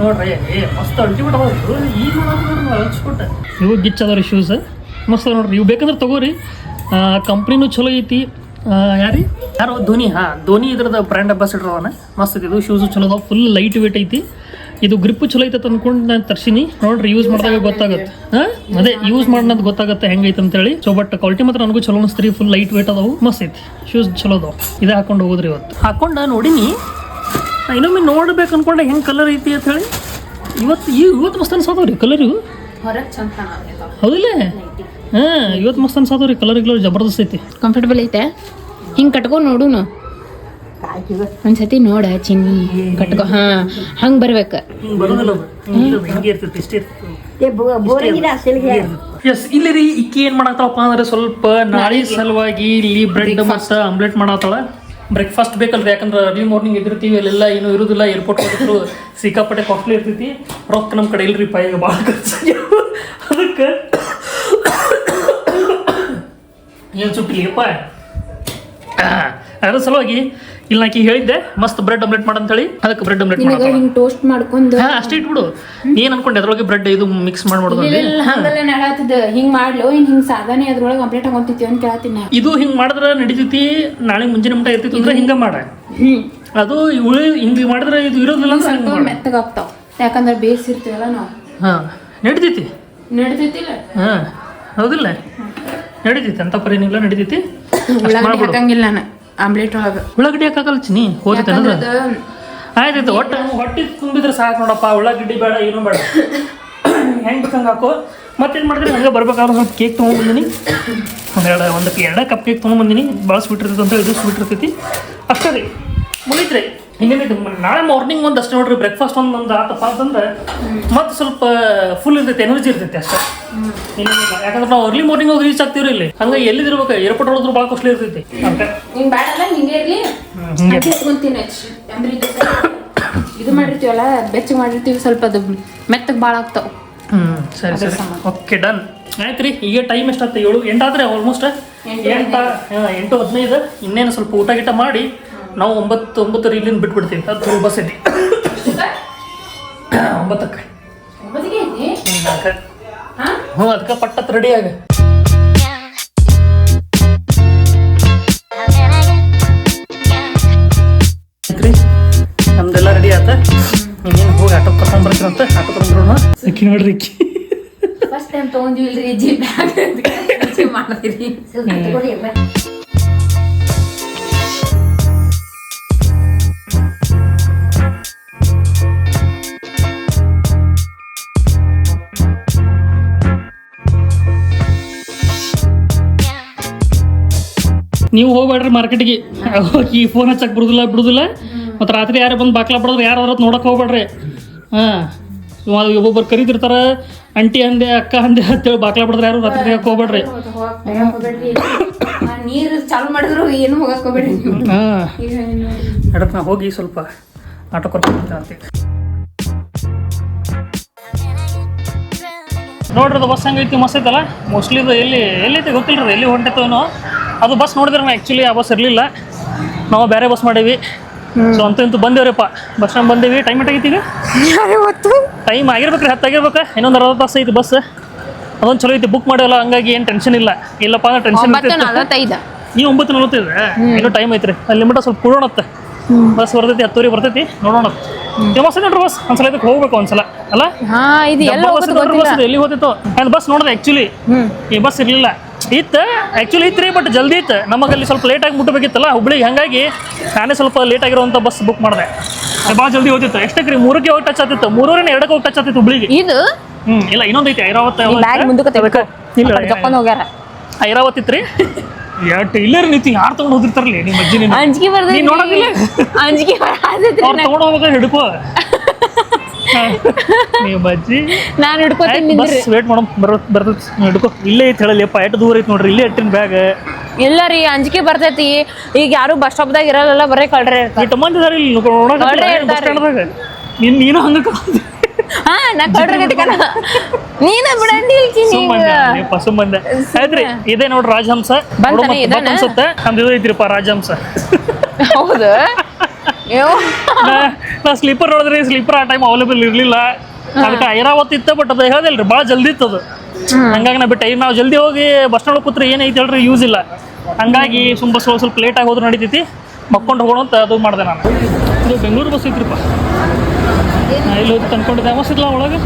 ನೋಡ್ರಿ ಮಸ್ತ್ ಅಲ್ಟಿಮೇಟ್ ಅದಾವ ಈಗ ಹಚ್ಕೊಟ್ಟೆ ಇವು ಗಿಚ್ ಅದಾವ ರೀ ಶೂಸ್ ಮಸ್ತ್ ನೋಡ್ರಿ. ಇವು ಬೇಕಂದ್ರೆ ತಗೋರಿ. ಕಂಪ್ನಿನೂ ಚಲೋ ಐತಿ. ಯಾರಿ? ಯಾರು, ಧೋನಿ. ಹಾಂ, ಧೋನಿ ಇದ್ರದ ಬ್ರ್ಯಾಂಡ್ ಅಂಬಾಸಿಡರ್ ಅವನ. ಮಸ್ತ್ ಐತಿ. ಇದು ಶೂಸು ಚಲೋ ಅದಾವ. ಫುಲ್ ಲೈಟ್ ವೇಟ್ ಐತಿ. ಇದು ಗ್ರಿಪ್ ಚಲೋ ಐತೆ ಅಂದ್ಕೊಂಡು ನಾನು ತರ್ಸಿನಿ. ನೋಡ್ರಿ ಯೂಸ್ ಮಾಡಿದಾಗ ಗೊತ್ತಾಗುತ್ತೆ. ಹಾಂ? ಅದೇ ಯೂಸ್ ಮಾಡೋದು ಗೊತ್ತಾಗುತ್ತೆ ಹೆಂಗೈತೆ ಅಂತೇಳಿ. ಸೊ ಬಟ್ ಕ್ವಾಲಿಟಿ ಮಾತ್ರ ನನಗೂ ಚಲೋ ಅನಿಸ್ತೀರಿ ಫುಲ್ ಲೈಟ್ ವೇಟ್ ಅದಾವು. ಮಸ್ತ್ ಐತಿ. ಶೂಸ್ ಚಲೋ ಅದಾವ. ಇದೇ ಹಾಕೊಂಡು ಹೋಗುದ್ರಿ ಇವತ್ತು. ಹಾಕೊಂಡು ನೋಡಿನಿ. ನಾ ಇನ್ನೊಮ್ಮೆ ನೋಡ್ಬೇಕು ಅನ್ಕೊಂಡೆ ಹೆಂಗೆ ಕಲರ್ ಐತಿ ಅಂತ ಹೇಳಿ. ಇವತ್ತು ಈ ಇವತ್ತು ಮಸ್ತ್ ಅನ್ಸೋದವ್ರಿ ಕಲರ್ ಇವು. ಹೌದಿಲ್ಲೇ? ಹಾಂ ಇವತ್ತು ಮಸ್ತ್ ಅನ್ಸೋದವ್ರಿ ಕಲರ್ ಗಿಲರ್ ಜಬರ್ದಸ್ತ್ ಐತಿ. ಕಂಫರ್ಟಬಲ್ ಐತೆ. ಹಿಂಗೆ ಕಟ್ಕೊಂಡು ನೋಡುನು. ಒಂದ್ಸತಿ ನೋಡ ಚಿನ್ನಿ ಕಟ್ಕೊ ಹಾ ಹಂಗೆ ಬರ್ಬೇಕ. ಎಸ್ ಇಲ್ಲಿ ರೀ ಇಕ್ಕಿ ಏನ್ ಮಾಡತ್ತಾಳಪ್ಪ ಅಂದ್ರೆ ಸ್ವಲ್ಪ ನಾಳೆ ಸಲುವಾಗಿ ಇಲ್ಲಿ ಬ್ರೆಡ್ ಮತ್ತ ಆಮ್ಲೆಟ್ ಮಾಡತ್ತಾಳ ಬ್ರೇಕ್ಫಾಸ್ಟ್ ಬೇಕಲ್ರಿ ಯಾಕಂದ್ರೆ ಅರ್ಲಿ ಮಾರ್ನಿಂಗ್ ಎದಿರ್ತೀವಿ ಅಲ್ಲೆಲ್ಲ ಏನು ಇರುದಿಲ್ಲ ಏರ್ಪೋರ್ಟ್ ಹೋಗಿದ್ರು ಸಿಕ್ಕಾಪಟ್ಟೆ ಕಾಸ್ಟ್ಲಿ ಇರ್ತೈತಿ. ರೊಕ್ಕ ನಮ್ಮ ಕಡೆ ಇಲ್ರಿ ಪಾ ಈಗ ಭಾಳ ಖರ್ಚಾಗ್ಯಾವ ಅದಕ್ಕೆ ಏನು ಸುಟ್ಟಿಲ್ಲಪ್ಪ ಅದ್ರ ಸಲುವಾಗಿ ಇಲ್ಲಿ ನಾಕಿ ಹೇಳಿದ್ದೆ ಮಸ್ತ್ ಬ್ರೆಡ್ ಆಮ್ಲೆಟ್ ಹೇಳಿ ಅದಕ್ಕೆ ಬ್ರೆಡ್ ಆಮ್ಲೆಟ್ ನಿನಗೆ ಮಾಡತ್ತಾಳ ಹಿಂಗೆ ಟೋಸ್ಟ್ ಮಾಡ್ಕೊಂಡು ಹಾ ಅಷ್ಟೇ ಇಟ್ಬಿಡು. ಏನ್ ಅನ್ಕೊಂಡೆ ಅದ್ರೊಳಗೆ ಬ್ರೆಡ್ ಇದು ಮಿಕ್ಸ್ ಮಾಡ್ಬಿಡೋದು ಇಲ್ಲ ಹಂಗಲ್ಲ ಹಿಂಗ್ ಮಾಡ್ಲು ಇನ್ ಹಿಂಗ್ ಸಾಧಾನೆ ಅದ್ರೊಳಗೆ ಕಂಪ್ಲೀಟ್ ಹಾಕೊಂತಿತ್ತು ಅಂತ ಕೇಳತ್ತೀನಿ ಇದು ಹಿಂಗ್ ಮಾಡಿದ್ರೆ ನಡೀತೈತಿ ನಾಳೆ ಮುಂಜಾನೆ ಮಟ ಇರ್ತಿತ್ತು ಅಂದ್ರೆ ಹಿಂಗ ಮಾಡ. ಹ್ಮ್. ಅದು ಉಳಿ ಹಿಂಗ್ ಮಾಡಿದ್ರೆ ಇದು ಇರೋದಿಲ್ಲ ಅಂದ್ರೆ ಹಂಗ ಸ್ವಲ್ಪ ಮೆತ್ತಗಾಗ್ತಾವ ಯಾಕಂದ್ರೆ ಬೇಯಿಸಿರ್ತೀವಲ್ಲ ನಾವು. ಹಾ ನಡೀತೈತಿ. ನಡ್ತೈತಿಲ್ಲ ಹಾ ಹೌದಿಲ್ಲ. ನಡಿತೈತಿ ಅಂತ ಪರೇನಿಲ್ಲ ನಡೀತೈತಿ. ಅಷ್ಟ್ ಮಾಡ್ಬಿಡು. ಹಾಕಂಗಿಲ್ಲ ನಾನು. ಆಮ್ಲೆಟ್ ಒಳಗೆ. ಉಳ್ಳಾಗಡ್ಡಿ ಹಾಕಲ್ಲ ಚಿನಿ ಹೋದ ಆಯ್ತು ಹೊಟ್ಟೆ ಹೊಟ್ಟೆ ತುಂಬಿದ್ರೆ ಸಾಕು ನೋಡಪ್ಪ ಉಳ್ಳಾಗಡ್ಡಿ ಬೇಡ ಏನೂ ಬೇಡ. ಹೆಂಗೆ ಬೇಕಂಗೆ ಹಾಕೋ? ಮತ್ತೇನು ಮಾಡಿದ್ರೆ ಹಂಗೆ ಬರ್ಬೇಕಾದ್ರೆ ಸ್ವಲ್ಪ ಕೇಕ್ ತೊಗೊಂಬಂದಿನಿ. ಒಂದೆರಡು ಒಂದು ಎರಡು ಕಪ್ ಕೇಕ್ ತೊಗೊಂಬಂದಿನಿ ಭಾಳ ಸ್ವೀಟ್ ಇರ್ತೈತೆ ಅಂತ ಇದು ಸ್ವೀಟ್ ಇರ್ತೈತಿ ಅಷ್ಟೇ ರೀ. ಮುಗೀತ್ರಿ. ಹಿಂಗೇನೈತೆ ನಾಳೆ ಮಾರ್ನಿಂಗ್ ಒಂದು ಅಷ್ಟೇ ನೋಡ್ರಿ ಬ್ರೇಕ್ಫಾಸ್ಟ್ ಒಂದು ಒಂದು ಆತಪ್ಪ ಅಂತಂದ್ರೆ ಮತ್ತೆ ಸ್ವಲ್ಪ ಫುಲ್ ಇರ್ತೈತೆ ಎನರ್ಜಿ ಇರ್ತೈತೆ ಅಷ್ಟೇ. ಇನ್ನೇನಿಲ್ಲ ಯಾಕಂದ್ರೆ ನಾವು ಅರ್ಲಿ ಮಾರ್ನಿಂಗ್ ಹೋಗಿ ರೀಚ್ ಆಗ್ತೀವ್ರಿ ಇಲ್ಲಿ. ಹಂಗೆ ಎಲ್ಲಿದಿರ್ಬೇಕು ಏರ್ಪೋರ್ಟ್ ಒಳದ್ರು ಭಾಳ ಕಷ್ಟ ಇರ್ತೈತಿ. ಹಿಂಗ್ ಹಿಂಗೆ ಇರ್ಲಿ. ಎತ್ಕೊಂತೀನಿ. ಅಂದ್ರೆ ಇದು ಮಾಡಿರ್ತೀವಲ್ಲ ಬೆಚ್ಚಗೆ ಮಾಡಿರ್ತೀವಿ ಸ್ವಲ್ಪ ಅದು ಮೆತ್ತಗೆ ಭಾಳ ಆಗ್ತಾವ. ಹ್ಮ್ ಸರಿ ಸರಿ. ಓಕೆ ಡನ್ ಆಯ್ತು ರೀ ಈಗ ಟೈಮ್ ಎಷ್ಟಾಗ್ತದೆ? ಏಳು ಎಂಟಾದ್ರೆ ಆಲ್ಮೋಸ್ಟ್ ಎಂಟ ಎಂಟು ಹದಿನೈದು. ಇನ್ನೇನು ಸ್ವಲ್ಪ ಊಟ ಗೀಟ ಮಾಡಿ ನಾವು ಒಂಬತ್ತು ಒಂಬತ್ತರ ಇಲ್ಲಿಂದ ಬಿಟ್ಬಿಡ್ತೀವಿ. ಅದು ಬಸ್ ಐತಿ? ಒಂಬತ್ತಕ್ಕೆ. ಹ್ಞೂ ಅದಕ್ಕೆ ಪಟ್ಟತ್ ರೆಡಿ ಆಗ. ನಮ್ದೆಲ್ಲ ರೆಡಿ ಆತ. ಇನ್ನೇನು ಹೋಗಿ ಆಟೋ ಕರ್ಕೊಂಡ್ಬರ್ತೀರಂತ ಆಟೋ ಕರ್ಕೊಂಡ್ರು ಅಕ್ಕಿ ನೋಡ್ರಿ ಅಕ್ಕಿ. ಫಸ್ಟ್ ಟೈಮ್ ತೊಗೊಂಡಿಲ್ರಿ ಜಿ ಬ್ಯಾಗ್ ಮಾಡಿದ್ರಿ ನೀವು ಹೋಗ್ಬೇಡ್ರಿ ಮಾರ್ಕೆಟ್ಗೆ. ಹೋಗಿ ಫೋನ್ ಹಚ್ಚಕ್ ಬಿಡುದಿಲ್ಲ ಬಿಡುದಿಲ್ಲ. ಮತ್ತು ರಾತ್ರಿ ಯಾರು ಬಂದು ಬಾಕ್ಲ ಬಿಡೋದ್ರೆ ಯಾರು ಅದ್ರ ನೋಡಕ್ ಹೋಗ್ಬೇಡ್ರಿ. ಹಾಂ. ಒಬ್ಬೊಬ್ಬರು ಕರೀತಿರ್ತಾರೆ ಅಂಟಿ ಅಂದೆ ಅಕ್ಕ ಅಂದೆ ಅಂತೇಳಿ ಬಾಕ್ಲ ಬಿಡಿದ್ರೆ ಯಾರು ರಾತ್ರಿ ಹೋಗ್ಬೇಡ್ರಿ. ನೀರು ಚಾಲು ಮಾಡಿದ್ರು ಏನು ಹೋಗಕ್ ಹೋಗ್ಬೇಡಿ ನೀವು. ಹಾಂ. ನಾ ಹೋಗಿ ಸ್ವಲ್ಪ ಆಟೋ ಕರ್ಕೊಂಡು ಅಂತ ನೋಡ್ರಿ ಅದು ಬಸ್ ಹಂಗೈತಿ ಮಸ್ತ್ ಐತಲ್ಲ? ಮೋಸ್ಟ್ಲಿ ಇದು ಎಲ್ಲಿ ಎಲ್ಲೈತಿ ಗೊತ್ತಿಲ್ಲ ರೀ ಎಲ್ಲಿ ಹೊಂಟೈತೋ ಏನೋ? ಅದು ಬಸ್ ನೋಡಿದ್ರೆ ನಾ ಆ್ಯಕ್ಚುಲಿ ಆ ಬಸ್ ಇರಲಿಲ್ಲ. ನಾವು ಬೇರೆ ಬಸ್ ಮಾಡೀವಿ ಸೊ ಅಂತೂ ಇಂತೂ ಬಂದೇವ್ರಿಪ್ಪ. ಬಸ್ ಸ್ಟ್ಯಾಂಡ್ ಬಂದೇವಿ. ಟೈಮ್ ಎಟ್ ಈಗ? ಟೈಮ್ ಆಗಿರ್ಬೇಕ್ರಿ ಹತ್ತು ಆಗಿರ್ಬೇಕು ಇನ್ನೊಂದು ಅರ್ಧ ತಾಸು ಐತಿ ಬಸ್ ಅದೊಂದು ಚಲೋ ಐತಿ ಬುಕ್ ಮಾಡಿಲ್ಲ ಹಂಗಾಗಿ ಏನು ಟೆನ್ಷನ್ ಇಲ್ಲ. ಇಲ್ಲಪ್ಪ ಅಂದ್ರೆ ಟೆನ್ಷನ್ ನೀವು ಒಂಬತ್ತು ನಲ್ವತ್ತೈದು? ಇನ್ನೂ ಟೈಮ್ ಐತ್ರಿ. ಅಲ್ಲಿ ಮಟ್ಟ ಸ್ವಲ್ಪ ಕೂಡೋಣತ್ತೆ ಬಸ್ ಬರ್ತೈತಿ ಹತ್ತೂರಿಗೆ ಬರ್ತೈತಿ ನೋಡೋಣ ಬಸ್ ನೋಡ್ರಿ ಬಸ್ ಒಂದ್ಸಲ ಇದಕ್ಕೆ ಹೋಗ್ಬೇಕು ಒಂದ್ಸಲ. ಅಲ್ಲ? ಹಾ ಇದು ಎಲ್ಲ ಬಸ್ ಹೋಗೋದು ಗೊತ್ತಿಲ್ಲ. ಬಸ್ ಎಲ್ಲಿ ಹೋಗ್ತಿತ್ತು ಬಸ್ ನೋಡಿದೆ ಆಕ್ಚುಲಿ ಈ ಬಸ್ ಇರಲಿಲ್ಲ. ಇತ್ತು ಆ್ಯಕ್ಚುಲಿ ಇತ್ತು ರೀ ಬಟ್ ಜಲ್ದಿ ಇತ್ತು. ನಮಗಲ್ಲಿ ಸ್ವಲ್ಪ ಲೇಟಾಗಿ ಮುಟ್ಟಬೇಕಿತ್ತಲ್ಲ ಹುಬ್ಳಿಗೆ ಹಾಗಾಗಿ ನಾನೇ ಸ್ವಲ್ಪ ಲೇಟ್ ಆಗಿರುವಂಥ ಬಸ್ ಬುಕ್ ಮಾಡಿದೆ. ಭಾಳ ಜಲ್ದಿ ಹೋಗ್ತಿತ್ತು. ಎಷ್ಟಕ್ಕೆ ರೀ ಮೂರಕ್ಕೆ ಹೋಗಿ ಟಚ್ ಆಗ್ತಿತ್ತು. ಮೂರೂರಿನ ಎರಡಕ್ಕೆ ಹೋಗಿ ಟಚ್ ಆಗ್ತಿತ್ತು ಹುಬ್ಳಿಗೆ. ಇದು? ಹ್ಞೂ ಇಲ್ಲ ಇನ್ನೊಂದು ಐತಿ ಐರಾವತ್ ಇಲ್ಲ ಹೋಗ್ಯಾರ. ಐರಾವತ್ ಇತ್ತು ರೀ ಎಷ್ಟು ಇಲ್ಲೇ ನೀತಿ ಯಾರು ತಗೊಂಡು ಹೋಗಿರ್ತಾರಲ್ಲ ನಿಮ್ಮ ಅಜ್ಜಿ ಅಂಜಿಕೆ ನೀನ್ ನೋಡೋದಿಲ್ಲ? ಅಂಜಿಕೆ ತೊಗೊಂಡು ಹಿಡ್ಕೋ. ನೀವು ಬಜ್ಜಿ? ನಾನು ಹಿಡ್ಕೋತೀನಿ ಬಸ್ ನಿಂದ್ರಿ. ವೇಟ್ ಮಾಡಮ್ ಬರೋ ಬರ್ತೈತಿ. ಹಿಡ್ಕೋ. ಇಲ್ಲೇ ಐತಿ ಹೇಳಲಿಯಪ್ಪ ಎಷ್ಟು ದೂರ ಐತಿ ನೋಡ್ರಿ ಇಲ್ಲೇ ಇಟ್ಟಿನ ಬ್ಯಾಗ್ ಇಲ್ಲ ರೀ ಅಂಜಿಕೆ ಬರ್ತೈತಿ. ಈಗ ಯಾರು ಬಸ್ ಸ್ಟಾಪ್ದಾಗ ಇರಲ್ಲ ಬರೇ ಕಳ್ರೆ ಇರ್ತಾರೆ. ಇಟ್ಟು ಇಲ್ಲಿ ಬಸ್. ಸ್ಟ್ಯಾಂಡ್ದಾಗ ನೀನ್ ನೀನು ಹಂಗ ಹಾ ನಾ ಕಳ್ರ ನೀನ ಆಯ್ತ್ರಿ ಇದೇ ನೋಡ್ರಿ ರಾಜಹಂಸ. ಬಂತಾನೆ ನೋಡು ಮತ್ತೆ ಇದಾನ? ಬತ್ ಅನ್ಸುತ್ತೆ ನಮ್ದು ಇದು ಐತ್ರಿಪ್ಪ ರಾಜಹಂಸ. ಹೌದು. ನಾ- ನಾ ಸ್ಲೀಪರ್ ನೋಡಿದ್ರಿ ಸ್ಲೀಪರ್ ಆ ಟೈಮ್ ಅವೈಲೇಬಲ್ ಇರಲಿಲ್ಲ. ಅದಕ್ಕೆ ಐರಾವತ್ ಇತ್ತು ಬಟ್ ಅದು ಹೇಳದಿಲ್ರಿ ಭಾಳ ಜಲ್ದಿ ಇತ್ತು ಅದು. ಹಂಗಾಗಿ ನಾ ಬಿಟ್ಟೆ. ನಾವು ಜಲ್ದಿ ಹೋಗಿ ಬಸ್ ಸ್ಟ್ಯಾಂಡ್ ಕೂತ್ರೆ ಏನೈತೆ ಹೇಳ್ರಿ ಯೂಸ್ ಇಲ್ಲ. ಹಂಗಾಗಿ ತುಂಬ ಸ್ವಲ್ಪ ಸ್ವಲ್ಪ ಲೇಟಾಗಿ ಹೋದ್ರೆ ನಡೀತೈತಿ. ಮಕ್ಕೊಂಡು ಹೋಗೋಣ ಅಂತ ಅದು ಮಾಡಿದೆ ನಾನು. ಇದು ಬೆಂಗಳೂರು ಬಸ್ ಇತ್ರಿಪ್ಪ ಇಲ್ಲಿ ಹೋಗಿ ತಂದ್ಕೊಂಡಿದ್ದೆ? ಇಲ್ಲ ಒಳಗೆ?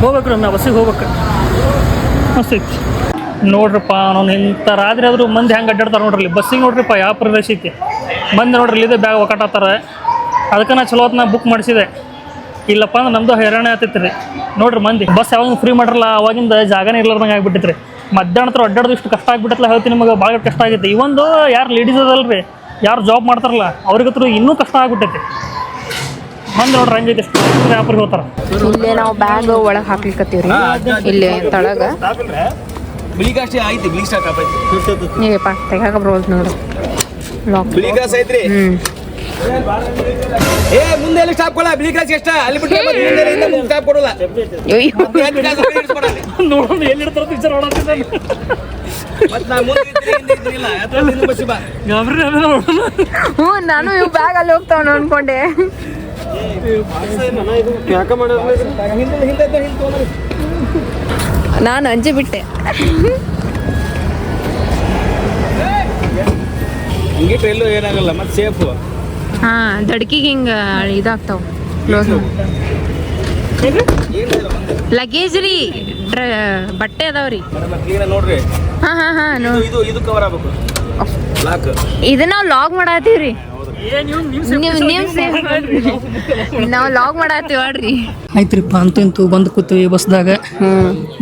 ಹೋಗ್ಬೇಕು ರೀ ನಾ ಬಸ್ಸಿಗೆ ಹೋಗ್ಬೇಕು. ಮಸ್ತ್ ಐತಿ. ನೋಡ್ರಪ್ಪ ನಾನು ಇಂಥ ರಾತ್ರಿ ಆದರೂ ಮಂದಿ ಹೆಂಗೆ ಅಡ್ಡಾಡ್ತಾರೆ ನೋಡ್ರಿ ಬಸ್ಸಿಗೆ ನೋಡ್ರಿಪ್ಪ ಯಾವ ಪ್ರದೇಶ ಐತಿ? ಬಂದು ನೋಡ್ರಿ ಇಲ್ಲಿದೆ ಬ್ಯಾಗ್ ಒಕ್ಕಟಾತಾರೆ ಅದಕ್ಕೆ ನಾ ಚಲೋ ಹೊತ್ತು ಬುಕ್ ಮಾಡಿಸಿದೆ. ಇಲ್ಲಪ್ಪ ಅಂದ್ರೆ ನಮ್ಮದು ಹೈರಾಣ ಆಗ್ತೈತೆ ರೀ. ನೋಡ್ರಿ ಮಂದಿ ಬಸ್ ಯಾವಾಗ ಫ್ರೀ ಮಾಡ್ರಲ್ಲ ಅವಾಗಿಂದ ಜಾಗನೇ ಇರ್ಲಾರ್ದಂಗೆ ಆಗ್ಬಿಟ್ಟಿತ್ತು ರೀ ಮಧ್ಯಾಹ್ನ ಹತ್ರ ಅಡ್ಡಾಡೋದು ಇಷ್ಟು ಕಷ್ಟ ಆಗ್ಬಿಟ್ಟಲ್ಲ ಹೇಳ್ತೀನಿ ನಿಮಗೆ ಭಾಳ ಕಷ್ಟ ಆಗೈತೆ. ಈ ಒಂದು ಯಾರು ಲೇಡೀಸ್ ಅದಲ್ರಿ ಯಾರು ಜಾಬ್ ಮಾಡ್ತಾರಲ್ಲ ಅವ್ರಿಗತ್ರ ಇನ್ನೂ ಕಷ್ಟ ಆಗ್ಬಿಟ್ಟೈತಿ. ಬಂದ್ ನೋಡ್ರಿ ಹಂಗೈತೆ ಇಷ್ಟು ವ್ಯಾಪಾರಿಗೆ ಹೋಗ್ತಾರೆ. ಇಲ್ಲೇ ನಾವು ಬ್ಯಾಗ್ ಒಳಗೆ ಹಾಕ್ಲಿಕ್ಕೆ ಇಲ್ಲಿ ತಳಗ. ಐತಿ ಬಿಳಿ ಸ್ಟಾಕ್ ಐತಿ ಏಪ್ಪ ತೆಗಾಕ ಬರೋದು ನೋಡು ಲಾಕ್ ಬಿಳಿ ಐತ್ರಿ ಏ ಮುಂದೆ ಎಲ್ಲಿ ಸ್ಟಾಪ್ ಕೊಡ ಬಿಳಿ ಎಷ್ಟ ಅಲ್ಲಿ ಬಿಟ್ಟು ಮುಂದೆ ಸ್ಟಾಪ್ ಕೊಡಲ್ಲ. ನೋಡೋಣ ಟೀಚರ್ ಹಿಂದೆ ನೋಡೋಣ ಹ್ಞೂ ನಾನು ಇವ್ ಬ್ಯಾಗ್ ಅಲ್ಲಿ ಹೋಗ್ತಾವ ಅನ್ಕೊಂಡೆ ಯಾಕ ಹಿಂದೆ ಇದ್ದ ಹಿಂದೆ ತೊಗೊಂಡ್ರಿ. ನಾನು ಅಂಜಿ ಬಿಟ್ಟೆ. ಏನಾಗಲ್ಲ ಮತ್ತೆ ಸೇಫ್ ಹಾ ದಡ್ಕಿಗೆ ಹಿಂಗ ಇದಾಗ್ತಾವ. ಕ್ಲೋಸ್ ಲಗೇಜ್ ರೀ ಡ್ರ ಬಟ್ಟೆ ಅದಾವ್ರಿ ನೋಡ್ರಿ. ಹಾ ಹಾ ಹಾ ಇದು- ಇದು ಕವರ್ ಆಗ್ಬೇಕು. ಇದನ್ನ ನಾವು ಲಾಗ್ ಮಾಡತ್ತೀವ್ರಿ ಏನ್ ನೀವು ಲಾಗ್ ಮಾಡತ್ತೀವಿ ನೋಡ್ರಿ ಆಯ್ತ್ರಿಪ್ಪ ಅಂತೂ ಇಂತೂ ಬಂದು ಕೂತೀವಿ ಬಸ್ದಾಗ.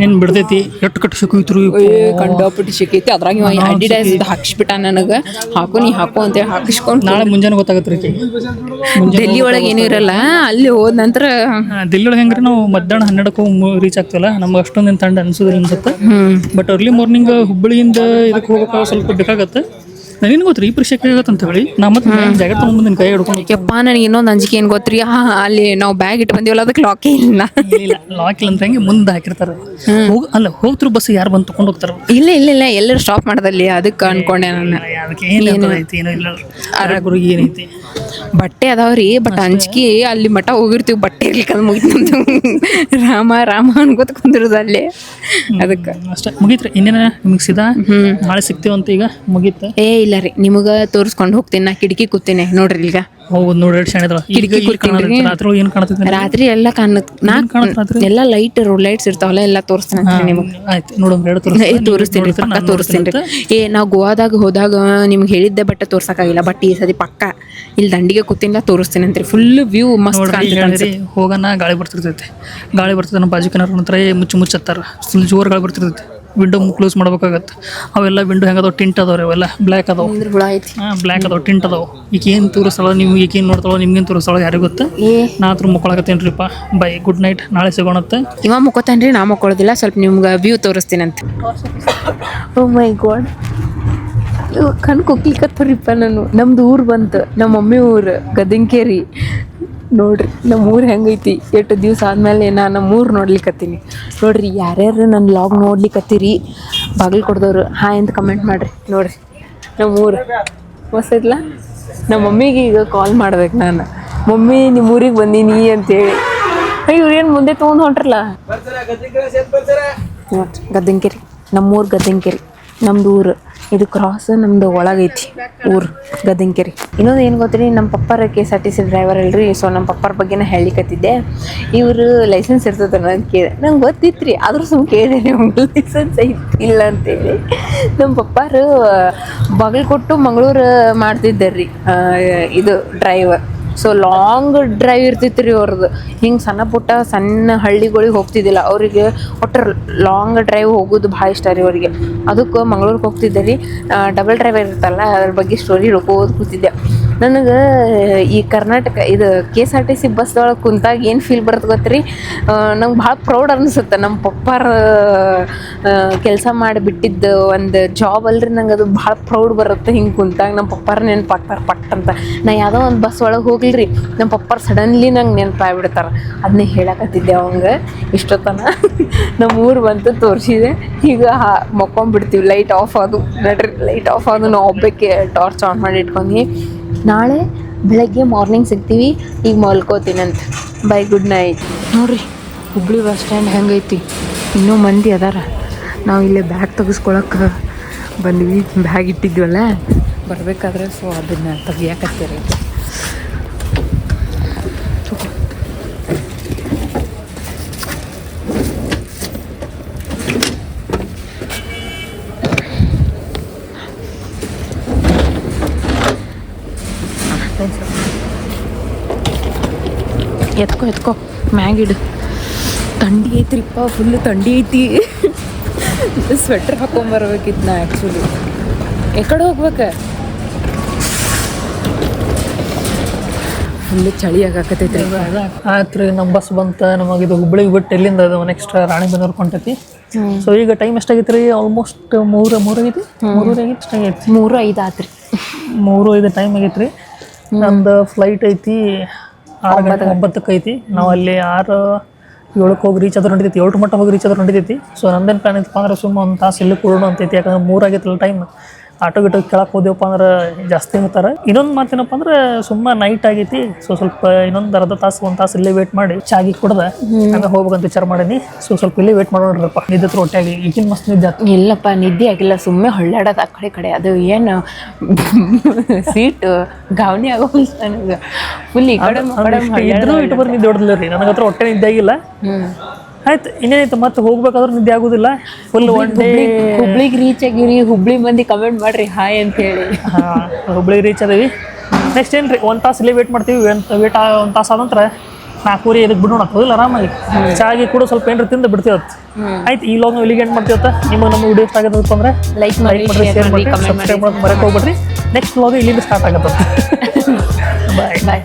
ಏನು ಬಿಡ್ತೈತಿ? ಎಟ್ಟು ಕಟ್ಟು ಸಿಕ್ಕೋಯ್ತ್ರು ಕಂಡಾಪಟ್ಟಿ ಸಿಕ್ಕೈತಿ. ಅದ್ರಾಗ ಅಡಿಡಾಸ್ ಹಾಕ್ಸ್ಬಿಟ್ಟ ನನಗ. ಹಾಕು ನೀ ಹಾಕು ಅಂತೇಳಿ ಹಾಕಿಸ್ಕೊಂಡು ನಾಳೆ ಮುಂಜಾನೆ ಗೊತ್ತಾಗತ್ತೆ ರೀ ಡೆಲ್ಲಿ ಒಳಗೆ ಏನೂ ಇರಲ್ಲ ಅಲ್ಲಿ ಹೋದ ನಂತರ ಡೆಲ್ಲಿ ಒಳಗೆ ಹೆಂಗ್ರಿ ನಾವು ಮಧ್ಯಾಹ್ನ ಹನ್ನೆರಡಕ್ಕೆ ಹೋಗಿ ರೀಚ್ ಆಗ್ತಲ್ಲ ನಮ್ಗೆ ಅಷ್ಟೊಂದು ತಂಡ ಅನ್ಸೋದಿಲ್ಲ ಅನ್ಸುತ್ತೆ. ಬಟ್ ಅರ್ಲಿ ಮಾರ್ನಿಂಗ್ ಹುಬ್ಬಳ್ಳಿಯಿಂದ ಇದಕ್ಕೆ ಹೋಗೋಕೆ ಸ್ವಲ್ಪ ಬೇಕಾಗತ್ತೆ. ನನಗೇನು ಗೊತ್ತ್ರಿ ಈ ಪರೀಕ್ಷೆ ಆಗತ್ತೆ ಅಂತ ಹೇಳಿ. ನಮ್ಮ ಜಾಗ ಜಾಕೆಟ್ ತೊಗೊಂಡ್ಬಂದಿನ ಕೈ ಹಿಡ್ಕೊಂಡು ಯಪ್ಪ ನನಗೆ ಇನ್ನೊಂದು ಅಂಜಿಕೆ ಏನು ಗೊತ್ತ್ರಿ? ಹಾ ಅಲ್ಲಿ ನಾವು ಬ್ಯಾಗ್ ಇಟ್ಟು ಬಂದಿವಲ್ಲ ಅದಕ್ಕೆ ಲಾಕೇ ಇಲ್ಲ. ಇಲ್ಲ ಲಾಕ್ ಇಲ್ಲ ಅಂತ ಹಂಗೆ ಮುಂದೆ ಹಾಕಿರ್ತಾರೆ. ಹೋಗ್ ಅಲ್ಲ ಹೋಗ್ತಿರು ಬಸ್ ಯಾರು ಬಂದು ತಗೊಂಡು ಹೋಗ್ತಾರೆ? ಇಲ್ಲ ಇಲ್ಲ ಇಲ್ಲ ಎಲ್ಲರೂ ಸ್ಟಾಪ್ ಮಾಡ್ದಲ್ಲಿ ಅದಕ್ಕೆ ಅನ್ಕೊಂಡೆ ನಾನು. ಅದಕ್ಕೆ ಏನು ಐತಿ ಏನೋ ಇಲ್ಲ. ಗುರು ಏನೈತಿ ಬಟ್ಟೆ ಅದಾವ್ರಿ ಬಟ್ ಅಂಜಿಕೆ ಅಲ್ಲಿ ಮಠ ಹೋಗಿರ್ತೀವಿ ಬಟ್ಟೆ ಇರ್ಲಿಕ್ಕೆ ಅದು ಮುಗಿತು ರಾಮ ರಾಮ ಅನ್ಕೋತ ಕುಂದಿರೋದು ಅಲ್ಲಿ. ಅದಕ್ಕೆ. ಅಷ್ಟೇ. ಮುಗೀತ್ರಿ ಇನ್ನೇನ ನಿಮಗೆ ಸಿದಾ? ನಾಳೆ ಸಿಗ್ತೀವಂತ ಈಗ? ಮುಗೀತ? ಏ ಇಲ್ಲ ರೀ ನಿಮಗೆ ತೋರಿಸ್ಕೊಂಡು ಹೋಗ್ತೀನಿ ನಾ ಕಿಟಕಿ ಕೂತೀನಿ. ನೋಡ್ರಿ ಈಗ ಹೌದು ನೋಡಿ ಶಾಣೆ ಕಿಟಕಿ? ರಾತ್ರಿ ಏನು ಕಾಣತೈತೆ ರಾತ್ರಿ ಎಲ್ಲ ಕಾಣ ನಾ? ಎಲ್ಲ ಲೈಟ್ ರೋಡ್ ಲೈಟ್ಸ್ ಇರ್ತಾವಲ್ಲ ಎಲ್ಲ ತೋರಿಸ್ತೀನಿ ನಿಮಗೆ. ಆಯ್ತು ನೋಡೋಣ ಎರಡು ತೋರಿಸ್ತೀನಿ. ರೀ ಪಕ್ಕ ತೋರಿಸ್ತೀನಿ ರೀ. ಏ ನಾವು ಗೋವಾದಾಗ ಹೋದಾಗ ನಿಮ್ಗೆ ಹೇಳಿದ್ದೆ ಬಟ್ಟೆ ತೋರ್ಸಕ್ಕಾಗಿಲ್ಲ ಬಟ್ ಈ ಸತಿ ಪಕ್ಕ. ಇಲ್ಲಿ ದಂಡಿಗೆ ಕೂತಿನ ತೋರಿಸ್ತೀನಿ ಅಂತ ಫುಲ್ ವ್ಯೂ ಮಸ್ತ್ ಕಾಣ್ತೈತೆ ಹೋಗೋಣ ಗಾಳಿ ಬರ್ತಿರ್ತೈತೆ. ಗಾಳಿ ಬರ್ತದೆ ನಮ್ಮ ಬಾಜುಕಿನಾರ ನಂತರ ಮುಚ್ಚು ಮುಚ್ಚತ್ತಾರ. ಫುಲ್ ಜೋರು ಗಾಳಿ ಬರ್ತಿರ್ತೈತೆ. ವಿಂಡೋ ಕ್ಲೋಸ್ ಮಾಡ್ಬೇಕಾಗತ್ತೆ. ಅವೆಲ್ಲ ವಿಂಡೋ ಹೆಂಗದಾವ ಟಿಂಟ್ ಅದಾವ್ರಿ ಅವೆಲ್ಲ. ಬ್ಲ್ಯಾಕ್ ಅದಾವ. ಹಾಂ ಬ್ಲ್ಯಾಕ್ ಅದಾವ ಟಿಂಟ್ ಅದಾವ. ಈಗ ಏನು ತೋರಿಸ್ತಾಳ ನೀವು ಈಗ ಏನು ನೋಡ್ತಾಳೋ ನಿಮ್ಗೇನು ತೋರಿಸಲ್ಲ ಯಾರಿಗೂ ಗೊತ್ತ? ಏ. ನಾ ಹತ್ರ ಮುಕ್ಕೊಳಕತ್ತೇನೆ ರೀಪ್ಪ ಬೈ ಗುಡ್ ನೈಟ್ ನಾಳೆ ಸಿಗೋಣತ್ತೆ ಇವ ಮುಕ್ಕೋತಾನ್ರಿ ನಾ ಮುಕ್ಕೊಳ್ಳೋದಿಲ್ಲ ಸ್ವಲ್ಪ ನಿಮ್ಗೆ ವ್ಯೂ ತೋರಿಸ್ತೀನಂತ. ಓ ಮೈ ಗಾಡ್ ಕಣ್ ಕುಕ್ಲಿಕತ್ತರಿಪ್ಪ ನಾನು ನಮ್ದು ಊರು ಬಂತು. ನಮ್ಮ ಮಮ್ಮಿ ಊರು ಗದಿಂಕೇರಿ ನೋಡ್ರಿ ನಮ್ಮ ಊರು ಹೆಂಗೈತಿ? ಎಷ್ಟು ದಿವಸ ಆದಮೇಲೆ ನಾನು ನಮ್ಮ ಊರು ನೋಡ್ಲಿಕತ್ತೀನಿ. ನೋಡ್ರಿ ಯಾರ್ಯಾರು ನನ್ನ ಲಾಗ್ ನೋಡ್ಲಿಕ್ಕತ್ತೀರಿ ಬಾಗಿಲು ಕೊಡ್ದವ್ರು ಹಾಯ್ ಅಂತ ಕಮೆಂಟ್ ಮಾಡ್ರಿ. ನೋಡ್ರಿ ನಮ್ಮ ಊರು. ಮಸ್ತ್ ಐತ್ಲ ನಮ್ಮ ಮಮ್ಮಿಗೆ ಈಗ ಕಾಲ್ ಮಾಡ್ಬೇಕು ನಾನು. ಮಮ್ಮಿ ನಿಮ್ಮ ಊರಿಗೆ ಬಂದೀನಿ ಅಂತೇಳಿ. ಅಯ್ಯೋ ಏನು ಮುಂದೆ ತೊಗೊಂಡು ಹೊಂಟ್ರಲ್ಲ? ಗದ್ದಂಕೆರಿ ನಮ್ಮೂರು ಗದ್ದಂಕೆರಿ ನಮ್ದು ಊರು. ಇದು ಕ್ರಾಸ್ ನಮ್ದು ಒಳಗೈತಿ ಊರು ಗದಂಕೆರಿ ಇನ್ನೊಂದು ಏನು ಗೊತ್ತ್ರಿ ನಮ್ಮ ಪಪ್ಪಾರ K S R T C driver ಅಲ್ರಿ ಸೊ ನಮ್ಮ ಪಪ್ಪಾರ ಬಗ್ಗೆನ ಹೇಳಿಕತ್ತಿದ್ದೆ ಇವರು ಲೈಸೆನ್ಸ್ ಇರ್ತದ ನಾನು ಕೇಳಿ ನಂಗೆ ಗೊತ್ತಿತ್ತು ರೀ ಆದ್ರೂ ಸುಮ್ಮನೆ ಕೇಳಿದೆ ನಿಮ್ಗೆ. ಲೈಸೆನ್ಸ್ ಇಲ್ಲ ಅಂತೇಳಿ. ನಮ್ಮ ಪಪ್ಪಾರು ಬಾಗಲಕೊಟ್ಟು ಮಂಗಳೂರು ಮಾಡ್ತಿದ್ದಾರ್ರಿ ರೀ ಇದು ಡ್ರೈವರ್ ಸೊ ಲಾಂಗ್ ಡ್ರೈವ್ ಇರ್ತಿತ್ತು ರೀ ಅವ್ರದ್ದು ಹಿಂಗೆ ಸಣ್ಣ ಪುಟ್ಟ ಸಣ್ಣ ಹಳ್ಳಿಗಳಿಗೆ ಹೋಗ್ತಿದ್ದಿಲ್ಲ. ಅವರಿಗೆ ಒಟ್ಟು ಲಾಂಗ್ ಡ್ರೈವ್ ಹೋಗೋದು ಭಾಳ ಇಷ್ಟ ರೀ ಅವರಿಗೆ. ಅದಕ್ಕೆ ಮಂಗಳೂರಿಗೆ ಹೋಗ್ತಿದ್ದೆ ರೀ. ಡಬಲ್ ಡ್ರೈವರ್ ಇರುತ್ತಲ್ಲ, ಅದ್ರ ಬಗ್ಗೆ ಸ್ಟೋರಿ ಹೇಳ್ಕೋದು ಕೂತಿದ್ದೆ. ನನಗೆ, ಈ ಕರ್ನಾಟಕ, ಇದು K S R T C ಬಸ್ದೊಳಗೆ ಕುಂತಾಗ ಏನು ಫೀಲ್ ಬರುತ್ತೆ ಗೊತ್ತ್ರಿ? ನಂಗೆ ಭಾಳ ಪ್ರೌಡ್ ಅನಿಸುತ್ತೆ. ನಮ್ಮ ಪಪ್ಪಾರ ಕೆಲಸ ಮಾಡಿಬಿಟ್ಟಿದ್ದು ಒಂದು ಜಾಬ್ ಅಲ್ರಿ, ನಂಗೆ ಅದು ಭಾಳ ಪ್ರೌಡ್ ಬರುತ್ತೆ ಹಿಂಗೆ ಕುಂತಾಗ. ನಮ್ಮ ಪಪ್ಪಾರ ನೆನಪಾಗ್ತಾರೆ ಪಟ್ ಅಂತ. ನಾ ಯಾವುದೋ ಒಂದು ಬಸ್ ಒಳಗೆ ಹೋಗ್ಲಿರಿ ನಮ್ಮ ಪಪ್ಪಾರ ಸಡನ್ಲಿ ನಂಗೆ ನೆನಪಾಗ್ಬಿಡ್ತಾರೆ. ಅದನ್ನೇ ಹೇಳಕತ್ತಿದ್ದೆ ಅವಂಗೆ. ಇಷ್ಟೊತ್ತನ ನಮ್ಮ ಊರು ಬಂತು, ತೋರಿಸಿದೆ. ಈಗ ಹಾ- ಮಕ್ಕೊಂಬಿಡ್ತೀವಿ. ಲೈಟ್ ಆಫ್ ಆದು. ನಡ್ರಿ ಲೈಟ್ ಆಫ್ ಆದು. ನಾವು ಒಬ್ಬಕ್ಕೆ ಟಾರ್ಚ್ ಆನ್ ಮಾಡಿ ಇಟ್ಕೊಂಡು ನಾಳೆ ಬೆಳಗ್ಗೆ ಮಾರ್ನಿಂಗ್ ಸಿಗ್ತೀವಿ, ಈಗ ಮಲ್ಕೋತೀನಂತ ಬೈ ಗುಡ್ ನೈಟ್ ನೋಡ್ರಿ, ಹುಬ್ಳಿ ಬಸ್ ಸ್ಟ್ಯಾಂಡ್ ಹೆಂಗೈತಿ? ಇನ್ನೂ ಮಂದಿ ಅದಾರ. ನಾವು ಇಲ್ಲೇ ಬ್ಯಾಗ್ ತೆಗೆಸ್ಕೊಳಕ್ಕೆ ಬಂದ್ವಿ ಬ್ಯಾಗ್ ಇಟ್ಟಿದ್ವಲ್ಲ. ಬರಬೇಕಾದ್ರೆ ಸೊ ಅದನ್ನು ತೆಗಿಯಾಕತ್ತೀರಿ. ಎತ್ಕೋ ಎತ್ಕೋ. ಮ್ಯಾಗಿಡು ಥಂಡಿ ಐತ್ರಿಪ್ಪ ಫುಲ್ಲು ಥಂಡಿ ಐತಿ. ಸ್ವೆಟ್ರ್ ಹಾಕೊಂಬರ್ಬೇಕಿತ್ತು ನಾ ಆ್ಯಕ್ಚುಲಿ ಎಕಡೆ ಹೋಗ್ಬೇಕ? ಫುಲ್ ಚಳಿ ಆಗಾಕತೈತ್ರಿ ಆಯ್ತು ರೀ ನಮ್ಮ ಬಸ್ ಬಂತ ನಮಗೆ ಇದು ಹುಬ್ಳಿಗೆ ಬಿಟ್ಟು ಎಲ್ಲಿಂದ ಅದು ನೆಕ್ಸ್ಟ್ ರಾಣಿಬೆನ್ನೂರು ಕೊಂಟೈತಿ. ಸೊ ಈಗ ಟೈಮ್ ಎಷ್ಟಾಗಿತ್ತು ರೀ ಆಲ್ಮೋಸ್ಟ್ ಮೂರು ಮೂರು ಆಗೈತಿ? ಮೂರು ಆಗೈತಿ ಎಷ್ಟಾಗೈತಿ ಮೂರು ಐದು ಆತ್ರಿ. ಮೂರು ಐದು ಟೈಮ್ ಆಗೈತೆ ರೀ ನಮ್ದು ಫ್ಲೈಟ್ ಐತಿ ಆರು ಗಂಟೆ ಒಂಬತ್ತಕ್ಕೆ ಐತಿ ನಾವು ಅಲ್ಲಿ ಆರು, ಏಳಕ್ಕೆ ಹೋಗಿ ರೀಚ್ ಆದ್ರೂ ನಡೀತೈತಿ. ಏಳು ಮಟ್ಟ ಹೋಗಿ ರೀಚ್ ಆದ್ರೂ ನಡೀತೈತಿ. ಸೊ ನಂದೇನು ಪ್ಲಾನ್ ಐತಪ್ಪ ಅಂದ್ರೆ ಸುಮ್ಮನೆ ಒಂದು ತಾಸು ಇಲ್ಲಿ ಕೊಡೋಣ ಅಂತೈತಿ. ಯಾಕಂದ್ರೆ ಮೂರಾಗಿತ್ತಲ್ಲ ಟೈಮ್ ಆಟೋ ಗಿಟೋ ಕೇಳಕ್ಕೆ ಹೋದೇವಪ್ಪ ಅಂದ್ರೆ ಜಾಸ್ತಿ ಹೋಗ್ತಾರೆ ಇನ್ನೊಂದು ಮಾತೇನಪ್ಪ ಅಂದ್ರೆ ಸುಮ್ಮ ನೈಟ್ ಆಗೈತಿ ಸೊ ಸ್ವಲ್ಪ ಇನ್ನೊಂದು ಅರ್ಧ ತಾಸು ಒಂದು ತಾಸು ಇಲ್ಲೇ ವೇಟ್ ಮಾಡಿ ಚಾಗಿ ಕುಡ್ದ ಆಮೇಲೆ ಹೋಗ್ಬೇಕಂತ ವಿಚಾರ ಮಾಡೀನಿ ಸೊ ಸ್ವಲ್ಪ ಇಲ್ಲೇ ವೇಟ್ ಮಾಡೋಣಪ್ಪ ನಿದ್ದೆ ಆಗಿ ಈಗಿನ ಮಸ್ತ್ ನಿದ್ದೆ ಇಲ್ಲಪ್ಪ ನಿದ್ದೆ ಆಗಿಲ್ಲ ಸುಮ್ಮನೆ ಹೊಳ್ಳಾಡೋದು ಆ ಕಡೆ ಕಡೆ ಅದು ಏನು ಸೀಟ್ ಗಾವಣಿ ಆಗೋಲ್ಲ ನನಗೆ. ಫುಲ್ ಈ ಕಡೆ ಇದ್ರೂ ಇಟ್ಟು ನಿದ್ದೆ ಹೊಡೆದಿಲ್ಲ ರೀ ನನಗೆ ಹತ್ರ ಹೊಟ್ಟೆ ನಿದ್ದೆ ಆಗಿಲ್ಲ. ಆಯ್ತು ಇನ್ನೇನಾಯ್ತು? ಮತ್ತೆ ಹೋಗ್ಬೇಕಾದ್ರೂ ನಿದ್ದೆ ಆಗುದಿಲ್ಲ. ಫುಲ್ ಒನ್ ಡೇ ಹುಬ್ಳಿಗೆ ರೀಚ್ ಆಗಿರಿ ಹುಬ್ಳಿ ಮಂದಿ ಕಮೆಂಟ್ ಮಾಡ್ರಿ ಹಾಯ್ ಅಂತ ಹೇಳಿ. ಹುಬ್ಳಿಗೆ ರೀಚ್ ಅದೀವಿ. ನೆಕ್ಸ್ಟ್ ಏನ್ರಿ? ಒಂದ್ ಒಂದು ಇಲ್ಲಿ ಇಲ್ಲೇ ವೇಟ್ ಮಾಡ್ತೀವಿ ವೇಟ್ ಒಂದು ತಾಸ ಆದ ನಂತರ ನಾಲ್ಕೂವರೆ ಇದಕ್ಕೆ ಬಿಡೋಣ ಹೋಗಿಲ್ಲ ಆರಾಮಾಗಿ. ಚಾಗಿ ಕೂಡ ಸ್ವಲ್ಪ ಏನ್ರಿ ತಿಂದು ಬಿಡ್ತೀವತ್ತು ಆಯ್ತು ಈ ಲಾಗ್ ಇಲ್ಲಿಗೆ ಏನ್ ಮಾಡ್ತೀವತ್ತ? ನಿಮಗೆ ನಮ್ಮ ವಿಡಿಯೋ ಇಷ್ಟ ಆಗುತ್ತೆ ಅಂದ್ರೆ ಲೈಕ್ ಮಾಡಿ ಮಾಡ್ರಿ ಶೇರ್ ಮಾಡಿ ಸಬ್ಸ್ಕ್ರೈಬ್ ಮಾಡಿ. ಮಾಡೋಕೆ ಮರೆಯೋಕೆ ಹೋಗ್ಬೇಡ್ರಿ. ನೆಕ್ಸ್ಟ್ ಲಾಗ್ ಇಲ್ಲಿಂದ ಸ್ಟಾರ್ಟ್ ಆಗತ್ತೆ. ಬಾಯ್ ಬಾಯ್